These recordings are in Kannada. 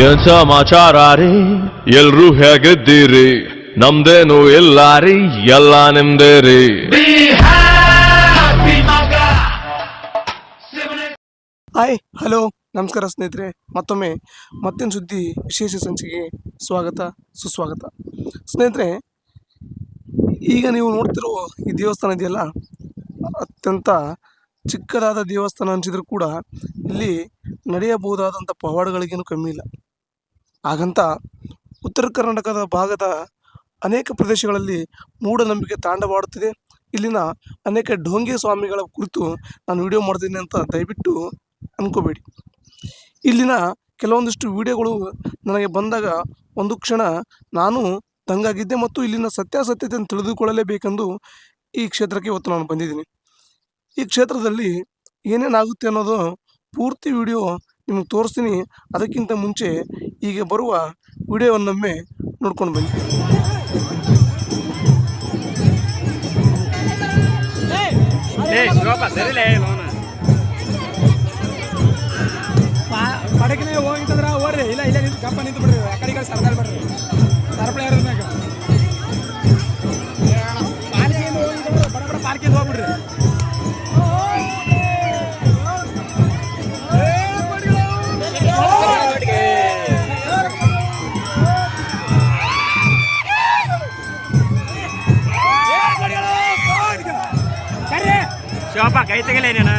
ಏನ್ ಸಮಾಚಾರ ರೀ ಎಲ್ರೂ ಹೇಗಿದ್ದೀರಿ? ನಮ್ದೇನು ಇಲ್ಲ ರೀ ಎಲ್ಲ ನಿಮ್ದೇ ರೀ ಹಾಯ್ ಹಲೋ ನಮಸ್ಕಾರ ಸ್ನೇಹಿತರೆ. ಮತ್ತೊಮ್ಮೆ ಮತ್ತಿನ ಸುದ್ದಿ ವಿಶೇಷ ಸಂಚಿಕೆಗೆ ಸ್ವಾಗತ, ಸುಸ್ವಾಗತ. ಸ್ನೇಹಿತರೆ, ಈಗ ನೀವು ನೋಡ್ತಿರೋ ಈ ದೇವಸ್ಥಾನ ಇದೆಯಲ್ಲ? ಅತ್ಯಂತ ಚಿಕ್ಕದಾದ ದೇವಸ್ಥಾನ ಅನಿಸಿದ್ರು ಕೂಡ ಇಲ್ಲಿ ನಡೆಯಬಹುದಾದಂಥ ಪವಾಡಗಳಿಗೇನು ಕಮ್ಮಿ ಇಲ್ಲ. ಹಾಗಂತ ಉತ್ತರ ಕರ್ನಾಟಕದ ಭಾಗದ ಅನೇಕ ಪ್ರದೇಶಗಳಲ್ಲಿ ಮೂಢನಂಬಿಕೆ ತಾಂಡವಾಡುತ್ತಿದೆ. ಇಲ್ಲಿನ ಅನೇಕ ಢೋಂಗಿ ಸ್ವಾಮಿಗಳ ಕುರಿತು ನಾನು ವಿಡಿಯೋ ಮಾಡ್ತೀನಿ ಅಂತ ದಯವಿಟ್ಟು ಅನ್ಕೋಬೇಡಿ. ಇಲ್ಲಿನ ಕೆಲವೊಂದಿಷ್ಟು ವಿಡಿಯೋಗಳು ನನಗೆ ಬಂದಾಗ ಒಂದು ಕ್ಷಣ ನಾನು ದಂಗಾಗಿದ್ದೆ ಮತ್ತು ಇಲ್ಲಿನ ಸತ್ಯಾಸತ್ಯತೆಯನ್ನು ತಿಳಿದುಕೊಳ್ಳಲೇಬೇಕೆಂದು ಈ ಕ್ಷೇತ್ರಕ್ಕೆ ಇವತ್ತು ನಾನು ಬಂದಿದ್ದೀನಿ. ಈ ಕ್ಷೇತ್ರದಲ್ಲಿ ಏನೇನಾಗುತ್ತೆ ಅನ್ನೋದು ಪೂರ್ತಿ ವಿಡಿಯೋ ನಿಮಗೆ ತೋರಿಸ್ತೀನಿ. ಅದಕ್ಕಿಂತ ಮುಂಚೆ ಈಗ ಬರುವ ವಿಡಿಯೋವನ್ನೊಮ್ಮೆ ನೋಡ್ಕೊಂಡು ಬನ್ನಿ. ಪಡಕಿನೇ ಹೋಗಿತ್ತಂದ್ರ ಓಡ್ರಿ ಇಲ್ಲ ಇಲ್ಲ ನಿಂತು ಕಪ್ಪ ನಿಂತು ಬಿಡ್ರಿ. ಆ ಕಡೆ ಸರ್ದಾರ್ ಬಿಡ್ರಿ. ಸರಪಳಿ ಯಾರ ಮ್ಯಾಗ ಪಾಲ್ಕಿಯಿಂದ ಹೋಗಿತ್ತಂದ್ರ ಬಡ ಬಡ ಪಾಲ್ಕಿಯಿಂದ ಹೋಗ್ಬಿಡ್ರಿ. ಶಿವಪ್ಪ ಕೈ ತೆಗಿಲೇ ನೀನು.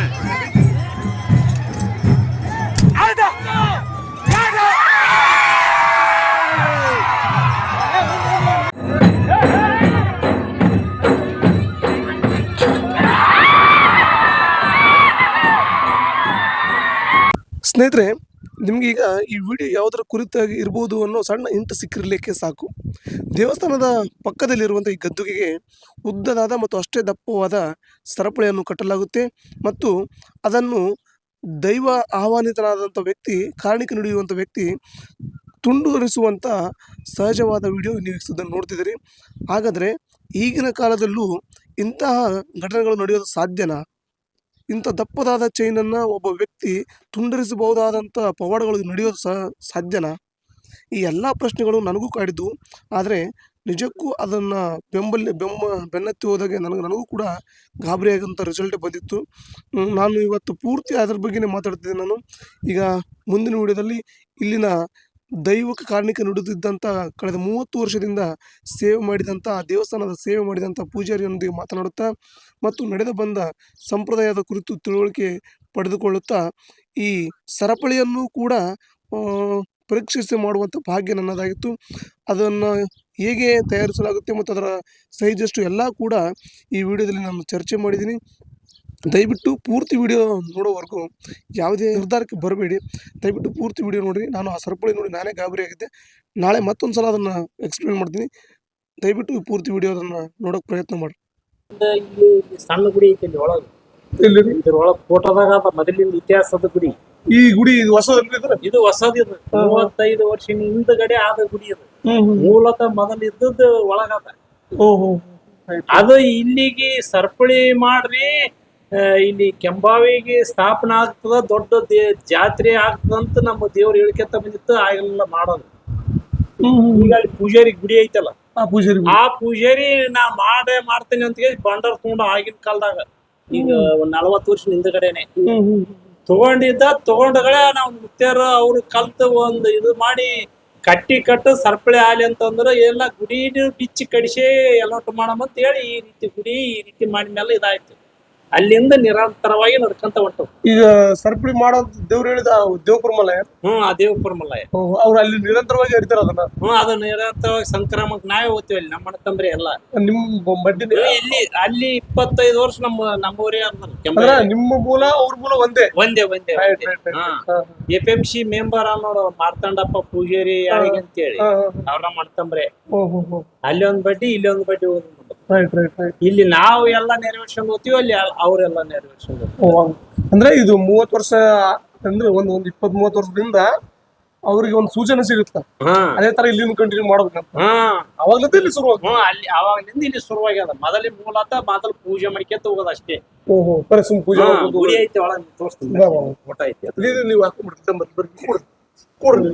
ಸ್ನೇಹಿತರೆ ನಿಮಗೀಗ ಈ ವಿಡಿಯೋ ಯಾವುದರ ಕುರಿತಾಗಿ ಇರ್ಬೋದು ಅನ್ನೋ ಸಣ್ಣ ಇಂಟು ಸಿಕ್ಕಿರಲಿಕ್ಕೆ ಸಾಕು. ದೇವಸ್ಥಾನದ ಪಕ್ಕದಲ್ಲಿರುವಂಥ ಈ ಗದ್ದುಗೆಗೆ ಉದ್ದದಾದ ಮತ್ತು ಅಷ್ಟೇ ದಪ್ಪವಾದ ಸರಪಳಿಯನ್ನು ಕಟ್ಟಲಾಗುತ್ತೆ ಮತ್ತು ಅದನ್ನು ದೈವ ಆಹ್ವಾನಿತನಾದಂಥ ವ್ಯಕ್ತಿ ಕಾರಣಿಕ ನುಡಿಯುವಂಥ ವ್ಯಕ್ತಿ ತುಂಡುರಿಸುವಂಥ ಸಹಜವಾದ ವಿಡಿಯೋ ನೀವು ನೋಡ್ತಿದ್ದೀರಿ. ಹಾಗಾದರೆ ಈಗಿನ ಕಾಲದಲ್ಲೂ ಇಂತಹ ಘಟನೆಗಳು ನಡೆಯೋದು ಸಾಧ್ಯನಾ? ಇಂಥ ದಪ್ಪದಾದ ಚೈನನ್ನು ಒಬ್ಬ ವ್ಯಕ್ತಿ ತುಂಡರಿಸಬಹುದಾದಂಥ ಪವಾಡಗಳು ನಡೆಯೋದು ಸಹ ಸಾಧ್ಯನಾ? ಈ ಎಲ್ಲ ಪ್ರಶ್ನೆಗಳು ನನಗೂ ಕಾಡಿದ್ದು, ಆದರೆ ನಿಜಕ್ಕೂ ಅದನ್ನು ಬೆಂಬಲಿ ಬೆಂಬ ಬೆನ್ನತ್ತಿ ಹೋದಾಗೆ ನನಗೆ, ನನಗೂ ಕೂಡ ಗಾಬರಿಯಾಗಂಥ ರಿಸಲ್ಟ್ ಬಂದಿತ್ತು. ನಾನು ಇವತ್ತು ಪೂರ್ತಿ ಅದ್ರ ಬಗ್ಗೆನೇ ಮಾತಾಡ್ತಿದ್ದೆ ನಾನು. ಈಗ ಮುಂದಿನ ವಿಡಿಯೋದಲ್ಲಿ ಇಲ್ಲಿನ ದೈವಕ ಕಾರಣಿಕ ನುಡಿದಿದ್ದಂಥ ಕಳೆದ ಮೂವತ್ತು ವರ್ಷದಿಂದ ಸೇವೆ ಮಾಡಿದಂಥ ದೇವಸ್ಥಾನದ ಸೇವೆ ಮಾಡಿದಂಥ ಪೂಜಾರಿಯೊಂದಿಗೆ ಮಾತನಾಡುತ್ತಾ ಮತ್ತು ನಡೆದು ಬಂದ ಸಂಪ್ರದಾಯದ ಕುರಿತು ತಿಳುವಳಿಕೆ ಪಡೆದುಕೊಳ್ಳುತ್ತಾ ಈ ಸರಪಳಿಯನ್ನು ಕೂಡ ಪರೀಕ್ಷಿಸಿ ಮಾಡುವಂಥ ಭಾಗ್ಯ ನನ್ನದಾಗಿತ್ತು. ಅದನ್ನು ಹೇಗೆ ತಯಾರಿಸಲಾಗುತ್ತೆ ಮತ್ತು ಅದರ ಸೈಜ್ ಎಷ್ಟು ಎಲ್ಲ ಕೂಡ ಈ ವಿಡಿಯೋದಲ್ಲಿ ನಾನು ಚರ್ಚೆ ಮಾಡಿದ್ದೀನಿ. ದಯವಿಟ್ಟು ಪೂರ್ತಿ ವಿಡಿಯೋ ನೋಡೋವರೆಗೂ ಯಾವುದೇ ನಿರ್ಧಾರಕ್ಕೆ ಬರಬೇಡಿ. ದಯವಿಟ್ಟು ಪೂರ್ತಿ ವಿಡಿಯೋ ನೋಡಿರಿ. ನಾನು ಆ ಸರಪಳಿ ನೋಡಿ ನಾನೇ ಗಾಬರಿ ಆಗಿದ್ದೆ. ನಾಳೆ ಮತ್ತೊಂದು ಸಲ ಅದನ್ನು ಎಕ್ಸ್ಪ್ಲೇನ್ ಮಾಡ್ತೀನಿ. ದಯವಿಟ್ಟು ಪೂರ್ತಿ ಪೂರ್ತಿ ವಿಡಿಯೋದನ್ನು ನೋಡೋಕೆ ಪ್ರಯತ್ನ ಮಾಡಿ. ಸಣ್ಣ ಗುಡಿ ಐತೆ ಇಲ್ಲಿ ಒಳಗೆ. ಇಲ್ಲಿ ಒಳಗೆ ಫೋಟೋದಾಗ ಅದ. ಮೊದಲಿನ ಇತಿಹಾಸದ ಗುಡಿ. ಈ ಗುಡಿ ಇದು ಹೊಸದಲ್ರಿ ಇದ್ರ? ಇದು ಹೊಸದ್ ಇದು ಮೂವತ್ತೈದು ವರ್ಷ ಹಿಂದ್ಗಡೆ ಆದ ಗುಡಿ ಇದು ಮೂಲತಃ ಮೊದಲ ಇದ್ದದ್ದು ಒಳಗಾದ. ಅದು ಇಲ್ಲಿಗೆ ಸರ್ಪಳಿ ಮಾಡ್ರಿ ಇಲ್ಲಿ ಕೆಂಬಾವಿಗೆ ಸ್ಥಾಪನೆ ಆಗ್ತದ ದೊಡ್ಡ ದೇ ಜಾತ್ರೆ ಆಗ್ತದಂತ ನಮ್ಮ ದೇವ್ರ ಹೇಳ್ಕೆತ ಬಂದಿತ್ತು ಆಗಲ್ಲ ಮಾಡೋದು. ಈಗ ಅಲ್ಲಿ ಪೂಜಾರಿ ಗುಡಿ ಐತಲ್ಲ? ಆ ಪೂಜಾರಿ ಆ ಪೂಜಾರಿ ನಾ ಮಾಡೇ ಮಾಡ್ತೇನೆ ಅಂತ ಹೇಳಿ ಬಂಡರ್ ತಗೊಂಡು ಆಗಿನ ಕಾಲದಾಗ. ಈಗ ಒಂದ್ ನಲವತ್ತು ವರ್ಷ ಹಿಂದಗಡೆನೆ. ತಗೊಂಡಿದ್ದ ತಗೊಂಡಗಳೇ ನಾವು ಮುತ್ಯಾರ ಅವ್ರು ಕಲ್ತು ಒಂದು ಇದು ಮಾಡಿ ಕಟ್ಟಿ ಕಟ್ಟು ಸರ್ಪಳೆ ಆಲಿ ಅಂತಂದ್ರ ಎಲ್ಲ ಗುಡಿ ಬಿಚ್ಚಿ ಕಡಿಸಿ ಎಲ್ಲೊಟ್ಟು ಮಾಡಮಂತ ಹೇಳಿ ಈ ರೀತಿ ಗುಡಿ ಈ ರೀತಿ ಮಾಡಿದ್ಮೇಲೆ ಇದಾಯ್ತು. ಅಲ್ಲಿಂದ ನಿರಂತರವಾಗಿ ನಡ್ಕೊಂತ ಹೊಂಟವು ಈಗ ಸರಪಳಿ ಮಾಡೋ ದೇವ್ರು ಹೇಳಿದ ದೇವಪುರ ಮಲಯ ಹ್ಮ್ ಆ ದೇವಪುರ ಮಲಯ ಅವ್ರು ಅಲ್ಲಿ ನಿರಂತರವಾಗಿ ಹರಿತಾರ ಅದನ್ನ? ಹ್ಮ್ ಅದು ನಿರಂತರವಾಗಿ ಸಂಕ್ರಮಣ ನಾವೇ ಹೋಗ್ತೀವಿ ಅಲ್ಲಿ ನಮ್ಮ ತಂದ್ರೆ ಎಲ್ಲ. ನಿಮ್ಮ ಮಡ್ಡಿ ಇಲ್ಲಿ ಅಲ್ಲಿ ಇಪ್ಪತ್ತೈದು ವರ್ಷ ನಮ್ಮ ನಮ್ಮೂರೇ ಅಂದ್ರ ಕೆಂಬಾವಿ. ನಿಮ್ಮ ಮೂಲ ಅವ್ರ ಮೂಲ ಒಂದೇ? ಒಂದೇ ಒಂದೇ ಎಫ್ ಎಂ ಸಿ ಮೆಂಬರ್ ಅನ್ನೋರು ಮಾರ್ತಾಂಡಪ್ಪ ಪೂಜಾರಿ ಯಾರಿಗೆ ಅಂತೇಳಿ. ಅವ್ರ ಮಾಡ್ತಂಬ್ರೆ. ಅಲ್ಲಿ ಒಂದ್ ಬಡ್ಡಿ ಇಲ್ಲಿ ಒಂದ್ ಬಡ್ಡಿ Right, ರೈಟ್ ರೈಟ್ ಇಲ್ಲಿ ನಾವು ಎಲ್ಲ ನೆರವೇರ್ಸ್ಕೊಂಡ್ ಹೋಗ್ತೀವಿ ಅಲ್ಲಿ ಅವರೆಲ್ಲ ನೆರವೇರ್ಸ್ಕೊಂಡ್ ಓ, ಹಂಗ್. ಅಂದ್ರೆ ಇದು ಮೂವತ್ ವರ್ಷ ಅಂದ್ರೆ ಒಂದ್ ಒಂದ್ ಇಪ್ಪತ್ ಮೂವತ್ ವರ್ಷದಿಂದ ಅವ್ರಿಗೆ ಒಂದು ಸೂಚನೆ ಸಿಗುತ್ತ ಹಾ ಅದೇ ತರ ಇಲ್ಲಿ ಕಂಟಿನ್ಯೂ ಮಾಡ್ಬೇಕಂತ ಹಾ ಅವಾಗ್ಲೂ ಇಲ್ಲಿ ಶುರು ಹ್ಮ್ ಅಲ್ಲಿ ಅವಾಗಲಿಂದ ಇಲ್ಲಿ ಶುರುವಾಗ್ಯದ ಮೊದಲ ಮೂಲತಃ ಮೊದಲು ಪೂಜೆ ಮಾಡ್ಕೊಂತ ಹೋಗೋದು ಅಷ್ಟೇ ಓಹೋ ಬರೀ ಸುಮ್ ಪೂಜೆ ಹಾ, ಮಾಡ್ಬೋದು. ಗುಡಿ ಐತಿ ಒಳಗ್ ತೋರಿಸ್ತೀನಿ ಬಾ, ಬಾ, ಬಾ. ಫೋಟೋ ಐತಿ ಅದು. ಇದು ನೀವು ಬರ್ರಿ ಬರ್ರಿ ಕೊಡ್ರಿ.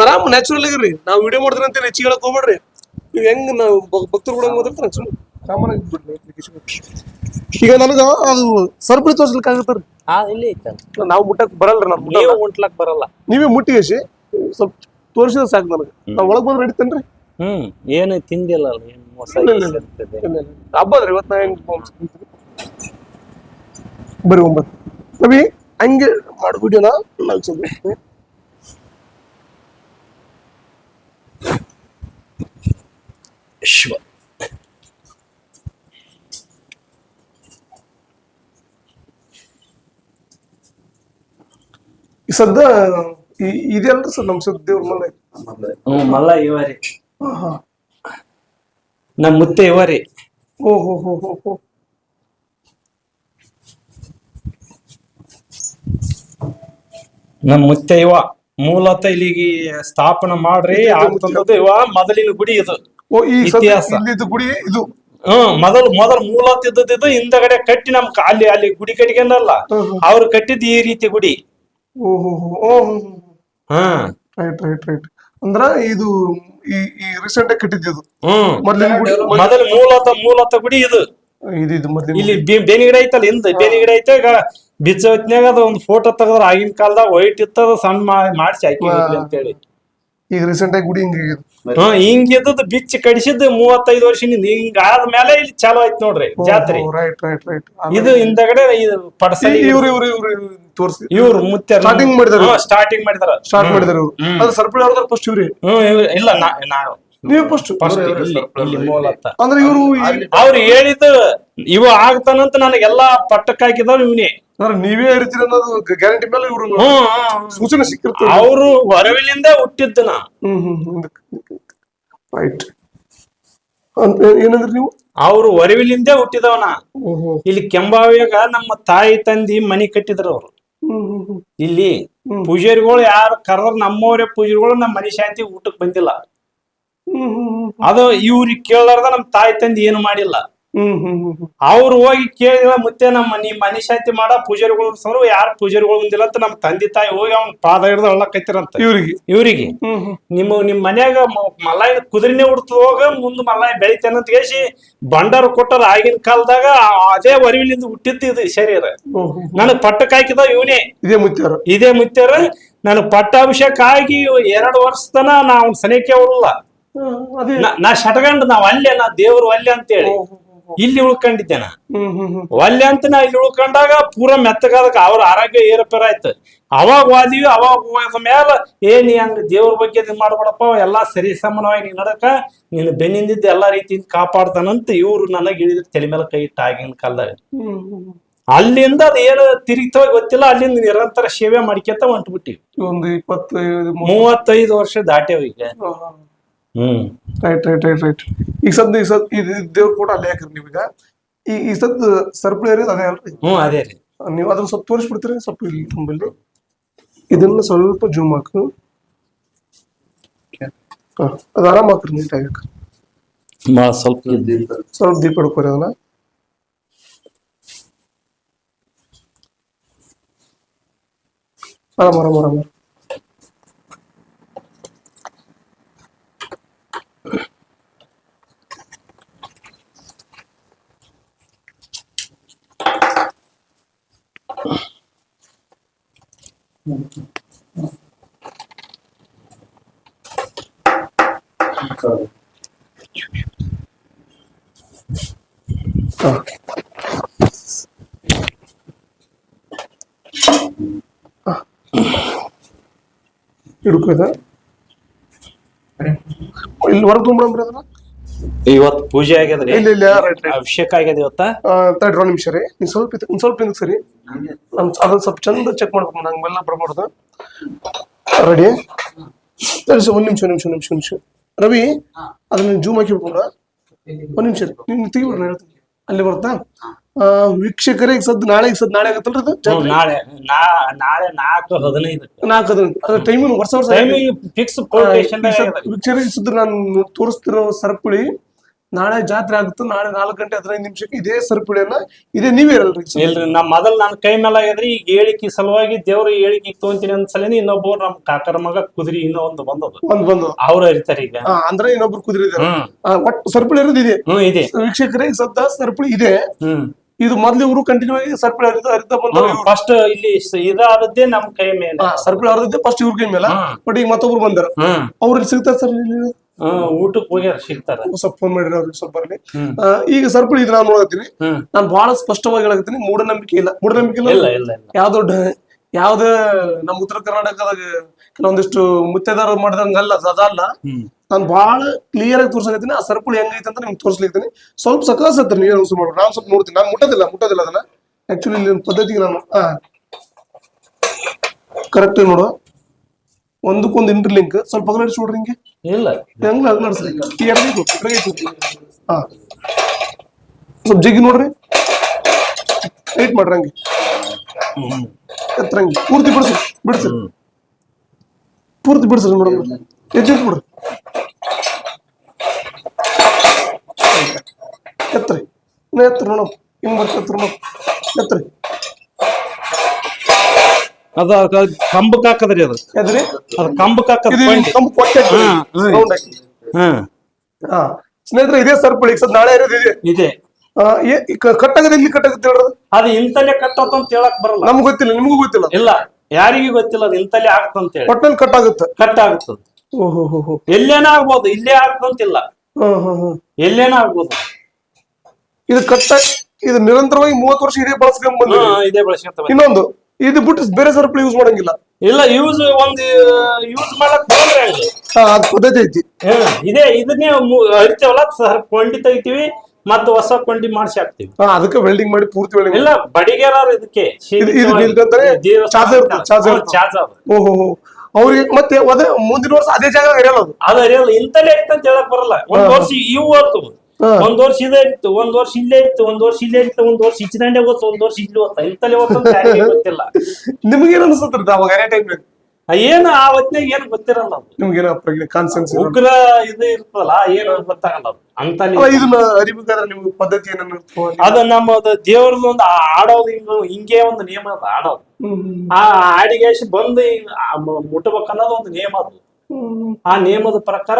ಆರಾಮ್ ನ್ಯಾಚುರಲ್ ಆಗಿರ್ರಿ ನಾವು ವಿಡಿಯೋ ಮಾಡಿದ್ರೆ ಅಂತ ಹೆಚ್ಚಿಗೆ ಹೇಳಕ್ ಹೋಗ್ಬೇಡ್ರಿ ನೀವು ಹೆಂಗ್ ನಾವು ಭಕ್- ಭಕ್ತರು ಕೂಡ ಮಾತಾಡ್ತಾರೆ ಸುಮ್ಮನೆ ಬಿಡ್ರಿ ಈಗ ನನಗ ಅದು ಸರ್ಪಳಿ ತೋರ್ಸ್ಲಿಕ್ಕೆ ಆಗತ್ತಾರ ಹಾ ಇಲ್ಲಿ ಐತಲ್ಲ ನಾವು ಮುಟ್ಟಕ್ ಬರಲ್ರಿ ಮುಟ್ಲಕ್ ನೀವು ಉಂಟ್ಲಕ್ ಬರಲ್ಲ. ನೀವೇ ಮುಟ್ಟಿಗೆಸಿ ಸ್ವಲ್ಪ ತೋರಿಸಿದ ಸಾಕು ನನಗೆ. ನಾವು ಒಳಗೆ ಬಂದ್ರೆ ನಡೀತೇನ್ರಿ ಹ್ಮ್ ಏನು ತಿಂದಿಲ್ಲ ಏನು ಹೊಸ. ಇರ್ತದೆ. ಹಬ್ಬ ಅದ್ರಿ ಇವತ್ತು. ಬರ್ರಿ ಒಂಬತ್ತು. ರವಿ ಹಂಗೆ ಮಾಡ್ಬಿಡಿಯೋಣ ನಾವು ಸ್ವಲ್ಪ ಶಿವ ಈ ಸದ್ದ ಇದೆಲ್ಲ ಸರ್ ನಮ್ ಸದ್ ದೇವ್ರ ಮನೆ? ಹ್ಮ್ ಮಲ್ಲ ಇವರಿ ನಮ್ ಹಾ ನಮ್ಮ ಮುತ್ತೆ ಇವರಿ ಓ ಹೋ ಹೋ ಹೋ ಹೋ ನಮ್ಮ ಮುತ್ತೆ ಇವ. ಮೂಲತಃ ಇಲ್ಲಿಗೆ ಸ್ಥಾಪನೆ ಮಾಡ್ರಿ ಆಗ್ತಂದದ್ದು ಇವ ಮೊದಲಿನ ಗುಡಿ ಇದು. ಓ ಈ ಇತಿಹಾಸ. ಇಲ್ಲಿದ್ದು ಗುಡಿ ಇದು ಹ್ಮ್ ಮೊದಲು ಮೊದಲು ಮೂಲ ತಿದ್ದದಿದ್ದು ಹಿಂದಗಡೆ ಕಟ್ಟಿ ನಮ್ ಕ- ಅಲ್ಲಿ ಅಲ್ಲಿ ಗುಡಿ ಕಟ್ಕೊಂಡಲ್ಲ ಹ್ಮ್. ಅವ್ರು ಕಟ್ಟಿದ್ ಈ ರೀತಿ ಗುಡಿ. ಓ ಹೋ ಹೋ ಓ ಹ್ಮ್ ರೈಟ್ ರೈಟ್ ರೈಟ್ ಅಂದ್ರ ಇದು ಈ ಈ ರೀಸೆಂಟ್ ಆಗಿ ಕಟ್ಟಿದ್ದು ಹ್ಮ್. ಮೊದ್ಲಿನ ಗುಡಿ. ಮೊದಲು ಮೂಲತಃ ಮೂಲತಃ ಗುಡಿ ಇದು. ಇದು ಇದು ಮೊದ್ಲಿನ ಇಲ್ಲಿ ಬೆ- ಬೇನಿ ಗಿಡ ಐತಲ್ಲ ಹಿಂದ? ಬೇನಿ ಗಿಡ ಐತೆ ಈಗ ಬಿಚ್ಚ ಹೊತ್ನ್ಯಾಗ ಅದ ಒಂದ್ ಫೋಟೋ ತೆಗದ್ರ ಆಗಿನ ಕಾಲದಾಗ ವೈಟ್ ಇತ್ತದ ಸಣ್ಣ ಮಾ- ಮಾಡ್ಸಿ ಹಾಕಿ ಅಂತೇಳಿ. ಈಗ ರೀಸೆಂಟ್ ಆಗಿ ಗುಡಿ ಹಿಂಗೆ ಹ್ಮ್ ಹಿಂಗ್ ಇದ್ದದ್ದು ಬಿಚ್ಚಿ ಕಡಿಸಿದ್ದು ಮೂವತ್ತೈದು ವರ್ಷದಿಂದ ಹಿಂಗ ಆದ್ಮೇಲೆ ಇಲ್ಲಿ ಚಾಲು ಆಯ್ತು ನೋಡ್ರಿ ಜಾತ್ರೆ. ರೈಟ್ ರೈಟ್ ರೈಟ್ ಇದು ಹಿಂದಗಡೆ ಇದು ಪಡಸಲಿ ಇವ್ರು ಇವ್ರು ಇವ್ರು ತೋರಿಸಿ. ಇವ್ರು ಮುತ್ಯ Starting ಮಾಡಿದಾರೆ. ಸ್ಟಾರ್ಟಿಂಗ್ ಮಾಡಿದಾರ. ಸ್ಟಾರ್ಟ್ ಮಾಡಿದಾರೆ ಇವ್ರು. ಅದು ಸರ್ಪಳಿ ಅವ್ರದ್ರ ಫಸ್ಟ್ ಇವ್ರಿ. ಹ್ಮ್ ಇಲ್ಲ ನಾ- ನಾವು ನೀವೇ ಫಸ್ಟ್ ಫಸ್ಟ್ ಅಂದ್ರೆ ಇವರು ಅವ್ರು ಹೇಳಿದ್ದು ಇವ ಆಗ್ತಾನಂತ ನನಗೆಲ್ಲಾ ಪಟ್ಟಕ್ ಹಾಕಿದವ್ ಇವನೇ. ಅಂದ್ರೆ ನೀವೇ ಇರ್ತೀರ ಅನ್ನೋದು ಗ್ಯಾರಂಟಿ ಮೇಲೆ ಇವರು ಸೂಚನೆ ಸಿಕ್ಕಿರ್ತ ಅವರು ಹೊರವಿಲಿಂದ ಹುಟ್ಟಿದ್ದು ನಾ ಹ್ಮ್ ಹ್ಮ್. ರೈಟ್ ಏನಂದ್ರಿ ನೀವು? ಅವರು ಹೊರವಿಲಿಂದೇ ಹುಟ್ಟಿದವನ. ಇಲ್ಲಿ ಕೆಂಬಾವಿಯಾಗ ನಮ್ಮ ತಾಯಿ ತಂದಿ ಮನಿ ಕಟ್ಟಿದ್ರು ಅವ್ರು. ಇಲ್ಲಿ ಪೂಜಾರಿಗಳು ಯಾರು ಕರೆದ್ರ ನಮ್ಮವರೇ ಪೂಜಾರಿಗಳು ನಮ್ಮ ಮನಿ ಶಾಂತಿ ಊಟಕ್ ಬಂದಿಲ್ಲ. ಅದು ಇವ್ರಿಗೆ ಕೇಳಾರ್ದ ನಮ್ಮ ತಾಯಿ ತಂದಿ ಏನು ಮಾಡಿಲ್ಲ. ಅವ್ರು ಹೋಗಿ ಕೇಳಿದ ಮತ್ತೆ ನಮ್ಮ ನೀ ಮನಿಶಾಂತಿ ಮಾಡ ಪೂಜಾರಿಗಳು ಸರ್ ಯಾರು ಪೂಜಾರಿಗಳು ಒಂದಿಲ್ಲ ಅಂತ ನಮ್ಮ ತಂದೆ ತಾಯಿ ಹೋಗಿ ಅವ್ನ ಪಾದ ಹಿಡ್ದು ಅಳ್ಳಕತ್ತಿರಂತ ಇವ್ರಿಗೆ. ಇವ್ರಿಗೆ. ನಿಮ್ಮ ನಿಮ್ ಮನ್ಯಾಗ ಮಲಾಯಿ ಕುದುರೆನೆ ಉಡ್ತದ ಹೋಗ ಮುಂದ್ ಮಲಾಯಿ ಅಂತ ಕೇಳಿ ಬಂಡಾರ ಕೊಟ್ಟಾರ ಆಗಿನ ಕಾಲದಾಗ ಅದೇ ವರಿವಿಲಿಂದ ಹುಟ್ಟಿದ್ದು ಇದು ಶರೀರ. ನನಗ್ ಪಟ್ಟಕ್ ಹಾಕಿದ ಇವನೇ. ಇದೇ ಮುತ್ಯಾರ ಇದೇ ಮುತ್ಯಾರ ನನಗ್ ಪಟ್ಟಾಭಿಷೇಕ ಆಗಿ ಎರಡು ವರ್ಷ ತನ ನಾ ಅವ್ನ ಸನಿಕೆ ಅದೇ. ನಾ ಶಟಗಂಡ್ ನಾವ್ ಅಲ್ಲೇ ನಾ ದೇವ್ರು ಅಲ್ಲೇ ಅಂತೇಳಿ. ಇಲ್ಲಿ ಉಳ್ಕೊಂಡಿದ್ದೆ ನಾ ಒಲ್ಲೆ ಅಂತ ನಾ ಇಲ್ಲಿ ಉಳ್ಕೊಂಡಾಗ ಪೂರ ಮೆತ್ತಗಾದಕ್ಕೆ ಅವ್ರ ಆರೋಗ್ಯ ಏರಪೇರ ಆಯ್ತು ಅವಾಗ ಹೋದಿವಿ ಅವಾಗ ಹೋದ ಮ್ಯಾಲ ಏ ನೀ ಹಂಗ ದೇವ್ರ ಬಗ್ಗೆ ಇದು ಮಾಡ್ಬೇಡಪ್ಪ ಎಲ್ಲಾ ಸರಿ ಸಮಾನವಾಗಿ ನೀನ್ ನಡಕ ನೀನು ಬೆನ್ನಿಂದಿದ್ದ ಎಲ್ಲಾ ರೀತಿಯಿಂದ ಕಾಪಾಡ್ತಾನಂತ ಇವ್ರು ನನಗೆ ಹಿಡಿದ್ರು ತಲೆ ಮೇಲೆ ಕೈ ಇಟ್ಟ ಆಗಿನ ಕಾಲದಾಗ. ಅಲ್ಲಿಂದ ಅದು ಏನು ತಿರುಗ್ತವಾಗಿ ಗೊತ್ತಿಲ್ಲ ಅಲ್ಲಿಂದ ನಿರಂತರ ಸೇವೆ ಮಾಡ್ಕೊಂತ ಹೊಂಟ್ಬಿಟ್ಟಿವಿ. ಒಂದು ಇಪ್ಪತ್ತೈದು ಮೂವತ್ತೈದು ವರ್ಷ ದಾಟ್ಯಾವ ಈಗ. ರೈಟ್ ರೈಟ್ ರೈಟ್ ರೈಟ್ ಈಗ ಸದ್ ಈ ಸದ್ ಇದು ದೇವ್ರ ಕೂಡ ಅಲ್ಲೇ ಹಾಕ್ರಿ ನೀವೀಗ. ಈ ಈ ಸದ್ ಸರ್ಪಳಿ ಇರೋದು ಅದೇ ಅಲ್ರಿ? ಹ್ಞೂ ಅದೇ ರೀ. ನೀವು ಅದನ್ನ ಸ್ವಲ್ಪ ತೋರಿಸ್ಬಿಡ್ತೀರಿ? ಸ್ವಲ್ಪ ಇಲ್ಲಿ ತುಂಬಲ್ಲಿ ಇದನ್ನ ಸ್ವಲ್ಪ ಜೂಮ್ ಹಾಕು. ಹಾ ಅದು ಆರಾಮ್ ಹಾಕ್ರಿ ನೀಟಾಗಿ ಹಾಕ್ರಿ ಸ್ವಲ್ಪ ಸ್ವಲ್ಪ ದೀಪ ಹಿಡ್ಕೋರಿ ಅದನ್ನ. ಆರಾಮ್ ಆರಾಮ್ ಆರಾಮ್ ಹಾ ಹಿಡ್ಕೋದ ಇಲ್ಲಿ ಹೊರಗೆ ತುಂಬಿಡಂಬ್ರಿ ಅದನ್ನ? ಇವತ್ತು ಪೂಜೆ ಆಗ್ಯದ್ರಿ ಇಲ್ಲ ಇಲ್ಲ ರೈಟ್ ರೈಟ್ ಅಭಿಷೇಕ ಆಗ್ಯದ ಇವತ್ತ? ತಡ್ರಿ ಒಂದು ನಿಮಿಷ ರೀ. ನೀವು ಸ್ವಲ್ಪ ಇದು- ಒಂದ್ ಸ್ವಲ್ಪ ಹಿಂದಕ್ಕೆ ಸರಿ ನಾನು ಅದನ್ನ ಸ್ವಲ್ಪ ಚಂದ ಚೆಕ್ ಮಾಡ್ಬೇಕು ನಂಗೆ ಬೆಲ್ಲ ಬರಬಾರ್ದು. ರೆಡಿ ಸರಿ ಸರ್ ಒಂದು ನಿಮಿಷ ನಿಮಿಷ ನಿಮಿಷ ನಿಮಿಷ. ರವಿ ಅದನ್ನ ಜೂಮ್ ಹಾಕಿ ಬಿಡ್ಬೋದ ಒಂದು ನಿಮಿಷ ನೀವು ನಾನು ಹೇಳ್ತೀನಿ. ಅಲ್ಲಿ ಬರುತ್ತಾ? ಆ, ವೀಕ್ಷಕರಿಗೆ ಸದ್ ನಾಳೆ ಸದ್ ನಾಳೆ ಆಗತ್ತಲ್ರಿ ಅದು? ಹ್ಮ್, ನಾಳೆ ನಾ- ನಾಳೆ ನಾಲ್ಕು ಹದಿನೈದು. ನಾಲ್ಕು ಹದಿನೈದು. ಅದ್ರ ಟೈಮಿಂಗ್ ವರ್ಷ ವರ್ಷ ಟೈಮಿಂಗ್ ಫಿಕ್ಸ್ ವೀಕ್ಷಕರಿಗೆ ಸದ್ ನಾನು ತೋರಿಸ್ತಿರೋ ಸರಪಳಿ ನಾಳೆ ಜಾತ್ರೆ ಆಗುತ್ತೆ ನಾಳೆ ನಾಲ್ಕು ಗಂಟೆ ಹದಿನೈದು ನಿಮಿಷಕ್ಕೆ ಇದೇ ಸರಪಳಿಯನ್ನ ಇದೇ ನೀವೇ ಇರಲ್ರಿ ಸರ್? ಇಲ್ರಿ ಮೊದಲ್ ನನ್ನ ಕೈ ಮೇಲೆ ಆಗ್ಯದ್ರಿ ಈಗ ಹೇಳಿಕೆ ಸಲುವಾಗಿ ದೇವ್ರ ಹೇಳಿಕೆ ತೊಗೊಂತೀನಿ ಅಂತ ಸಲಿನಿ ಇನ್ನೊಬ್ಬರು ನಮ್ ಕಾಕರ ಮಗ ಕುದ್ರಿ ಇನ್ನೂ ಒಂದು ಬಂದದ ಒಂದ್ ಬಂದು. ಅವ್ರ ಹರಿತಾರ ಈಗ. ಆ, ಅಂದ್ರೆ ಇನ್ನೊಬ್ರು ಕುದುರೆ ಹ್ಮ್. ಒಟ್ಟು ಸರಪಳಿ ಇರೋದು ಇದೆ. ಹ್ಮ್ ಇದೆ. ವೀಕ್ಷಕರಿಗೆ ಸದ್ದ ಸರಪಳಿ ಇದೆ. ಹ್ಮ್. ಇದು ಮೊದ್ಲು ಇವರು ಕಂಟಿನ್ಯೂ ಆಗಿ ಸರ್ಪಿಳ ಹರಿದ ಹರಿದ ಬಂದವರು ಫಸ್ಟ್ ಇಲ್ಲಿ ಇದಾದದ್ದೇ ನಮ್ ಕೈ ಮೇಲೆ. ಸರ್ಪಿಳ ಹರಿದಿದ್ದೆ ಫಸ್ಟ್ ಇವ್ರ ಕೈ ಮೇಲೆ. ಬಟ್ ಈಗ ಮತ್ತೊಬ್ರು ಬಂದಾರ. ಅವ್ರಿಗೆ ಅವ್ರು ಸಿಗ್ತಾರೆ ಸರ್ ಊಟಕ್ಕೆ ಹೋಗ್ಯಾರ ಸಿಗ್ತಾರ. ಸ್ವಲ್ಪ ಫೋನ್ ಮಾಡಿರಿ ಅವ್ರಿಗೆ ಸ್ವಲ್ಪ ಬರ್ಲಿ ಈಗ ಸರ್ಪಳಿ ಇದು ನಾನು ನೋಡತ್ತೀನಿ ಹ್ಮ್. ನಾನು ಬಹಳ ಸ್ಪಷ್ಟವಾಗಿ ಹೇಳಕತ್ತೀನಿ ಮೂಢನಂಬಿಕೆ ಇಲ್ಲ. ಮೂಢನಂಬಿಕೆ ಇಲ್ಲ? ಇಲ್ಲ ಇಲ್ಲ ಯಾವ್ದೋ ನಮ್ಮ ಉತ್ತರ ಕರ್ನಾಟಕದಾಗ ಕೆಲವೊಂದಿಷ್ಟು ಮುತ್ತೆದಾರ ಮಾಡಿದಂಗಲ್ಲ ಅದಲ್ಲ ನಾನು ಭಾಳ ಕ್ಲಿಯರ್ ಆಗಿ ತೋರ್ಸಕತ್ತೀನಿ ಆ ಸರಪಳಿ ಹೆಂಗೈತೆ ಅಂತ ನಿಮ್ಗೆ ತೋರಿಸ್ಲಿಕ್ತೀನಿ ಸ್ವಲ್ಪ ಸಕಾಸ್ ಹತ್ರ ನೀರು ಯೂಸ್ ಮಾಡ್ರಿ ನಾನು ಸ್ವಲ್ಪ ನೋಡ್ತೀನಿ. ನಾನು ಮುಟ್ಟೋದಿಲ್ಲ ಮುಟ್ಟೋದಿಲ್ಲ ಅದನ್ನ. ಆಕ್ಚುಲಿ ಇಲ್ಲಿ ಪದ್ಧತಿಗೆ ನಾನು ಹಾ ಕರೆಕ್ಟ್ ನೋಡು. ಒಂದಕ್ಕೊಂದು ಇಂಟರ್ಲಿಂಕ್ ಸ್ವಲ್ಪ ಅಗಲಾಡಿಸಿ ನೋಡ್ರಿ ಹಿಂಗೆ. ಇಲ್ಲ. ಹೆಂಗ್ ಅಗಲಾಡಿಸ್ರಿ ಎಡಗೈತು ಎಡಗೈತು ಹಾ ಸ್ವಲ್ಪ ಜಿಗಿ ನೋಡ್ರಿ. ಟೈಟ್ ಮಾಡ್ರಿ ಹಂಗೆ. ಹ್ಮ್ ಎತ್ತರ ಹಂಗೆ. ಪೂರ್ತಿ ಬಿಡಿಸ್ರಿ ಬಿಡಿಸ್ರಿ ಪೂರ್ತಿ ಬಿಡಿಸ್ರಿ ನೋಡೋಣ ಎಜ್ಜಿಟ್ ಎತ್ತರಿ. ಇನ್ನ ಎತ್ತರ ನೋಡಮ್ ಹಿಂಗ್ ಬರ್ತ ಎತ್ತರಿ ನೋಡಮ್ ಎತ್ತರಿ. ಅದ ಕಂಬಕ್ ಹಾಕದ್ರಿ ಅದು. ಎದ್ರಿ? ಅದ್ ಕಂಬಕ್ ಹಾಕದ್ ಇದು. ಕಂಬ ಕೊಟ್ಟೆ ಹಾ, ಹಾ. ರೌಂಡ್ ಹಾಕಿ. ಹಾ. ಸ್ನೇಹಿತರೆ ಇದೇ ಸರ್ಪಳಿ ಈಗ ಸದ್ ನಾಳೆ ಇರೋದು ಇದೆ. ಇದೆ. ಆ, ಏ- ಈ ಕ- ಕಟ್ಟಾಗದ ಎಲ್ಲಿ ಕಟ್ಟಾಗುತ್ತೆ ಹೇಳ್ರಿ ಅದು ಇಂತಲೇ ಕಟ್ಟತ್ ಅಂತ ಹೇಳಕ್ ಬರಲ್ಲ. ನಮ್ಗೆ ಗೊತ್ತಿಲ್ಲ ನಿಮಗೂ ಗೊತ್ತಿಲ್ಲ. ಇಲ್ಲ ಯಾರಿಗೂ ಗೊತ್ತಿಲ್ಲ ಅದು ಇಂತಲ್ಲೇ ಆಗತ್ತಂತ ಹೇಳಿ. ಒಟ್ನಲ್ಲಿ ಕಟ್ಟಾಗುತ್ತೆ. ಕಟ್ ಆಗುತ್ತೆ ಓಹೋ ಹೋ ಹೋ. ಎಲ್ಲೇನ ಆಗ್ಬೋದು ಇಲ್ಲೇ ಆಗ್ತಂತಿಲ್ಲ ಹ್ಮ್ ಹ್ಮ್ ಹ್ಮ್. ಎಲ್ಲೇನ ಆಗ್ಬೋದು. ಇದು ಕಟ್ಟ ಇದು ನಿರಂತರವಾಗಿ ಮೂವತ್ತು ವರ್ಷ ಇದೇ ಬಳಸ್ಕೊಂಡ್ ಬಂದ ಇದೇ ಬಳಸ್ಕೊಂತ ಇನ್ನೊಂದು ಇದು ಬಿಟ್ಟು ಬೇರೆ ಸರ್ಪ್ ಯೂಸ್ ಮಾಡಂಗಿಲ್ಲ. ಇಲ್ಲ ಯೂಸ್ ಒಂದ್ ಯೂಸ್ ಮಾಡಕ್ ಪದ್ಧತಿ ಐತಿ. ಇದೇ ಇದನ್ನೇ ಅರಿತೇವಲ್ಲ ಸರ್ ಕೊಂಡಿ ತೆಗಿತೀವಿ ಮತ್ತೆ ಹೊಸ ಕೊಂಡಿ ಮಾಡಿಸಿ ಹಾಕ್ತಿವಿ. ಹಾ ಅದಕ್ಕೆ ವೆಲ್ಡಿಂಗ್ ಮಾಡಿ ಪೂರ್ತಿ ವೆಲ್ಡಿಂಗ್ ಇಲ್ಲ ಬಡಿಗೆರಾರ ಇದಕ್ಕೆ ಓಹೋ ಅವ್ರಿಗೆ ಮತ್ತೆ ಮುಂದಿನ ವರ್ಷ ಅದೇ ಜಾಗ ಇರಲ್ಲ ಅದು. ಅದ ಅರಿಯಲ್ಲ ಇಂತಲೇ ಅಂತ ಹೇಳಕ್ ಬರಲ್ಲ. ಒಂದ್ ವರ್ಷ ಇವು ಹಾ. ಒಂದ್ ವರ್ಷ ಇದೇ ಇತ್ತು ಒಂದ್ ವರ್ಷ ಇಲ್ಲೇ ಇತ್ತು ಒಂದ್ ವರ್ಷ ಇಲ್ಲೇ ಇತ್ತು ಒಂದ್ ವರ್ಷ ಇಚ್ಚಿದಂಡೆ ಗೊತ್ತು ಒಂದ್ ವರ್ಷ ಇಲ್ಲಿ ಗೊತ್ತ ಇಂತಲೇ ಯಾರಿಗೂ ಗೊತ್ತಿಲ್ಲ. ನಿಮ್ಗೇನ್ ಅನ್ಸುತ್ತೆ ಅವಾಗ ಅದೇ ಟೈಮ್ ಏನು ಆ ಹೊತ್ನಾಗ ಏನು ಗೊತ್ತಿರಲ್ಲ ನಿಮ್ಗೇನ ಕಾನ್ಸೆನ್ಸ್ ಉಗ್ರ ಇದು ಇರ್ತದಲ್ಲ ಏನು ಗೊತ್ತಾಗಲ್ಲ ಅಂತ ಇದನ್ನ ಅರಿಬೇಕಾದ್ರೆ ನಿಮ್ಗೆ ಪದ್ಧತಿ ಏನೇನು ಅದು ನಮ್ಮ ದೇವ್ರದ್ದು ಒಂದು ಆಡೋದು ಹಿಂಗ ಹಿಂಗೆ ಒಂದು ನಿಯಮ ಅದ ಆಡೋದು. ಆ ಆಡಿಗೇಶ್ ಬಂದು ಮುಟ್ಟಬೇಕನ್ನೋದು ಒಂದು ನಿಯಮ ಅದು. ಆ ನಿಯಮದ ಪ್ರಕಾರ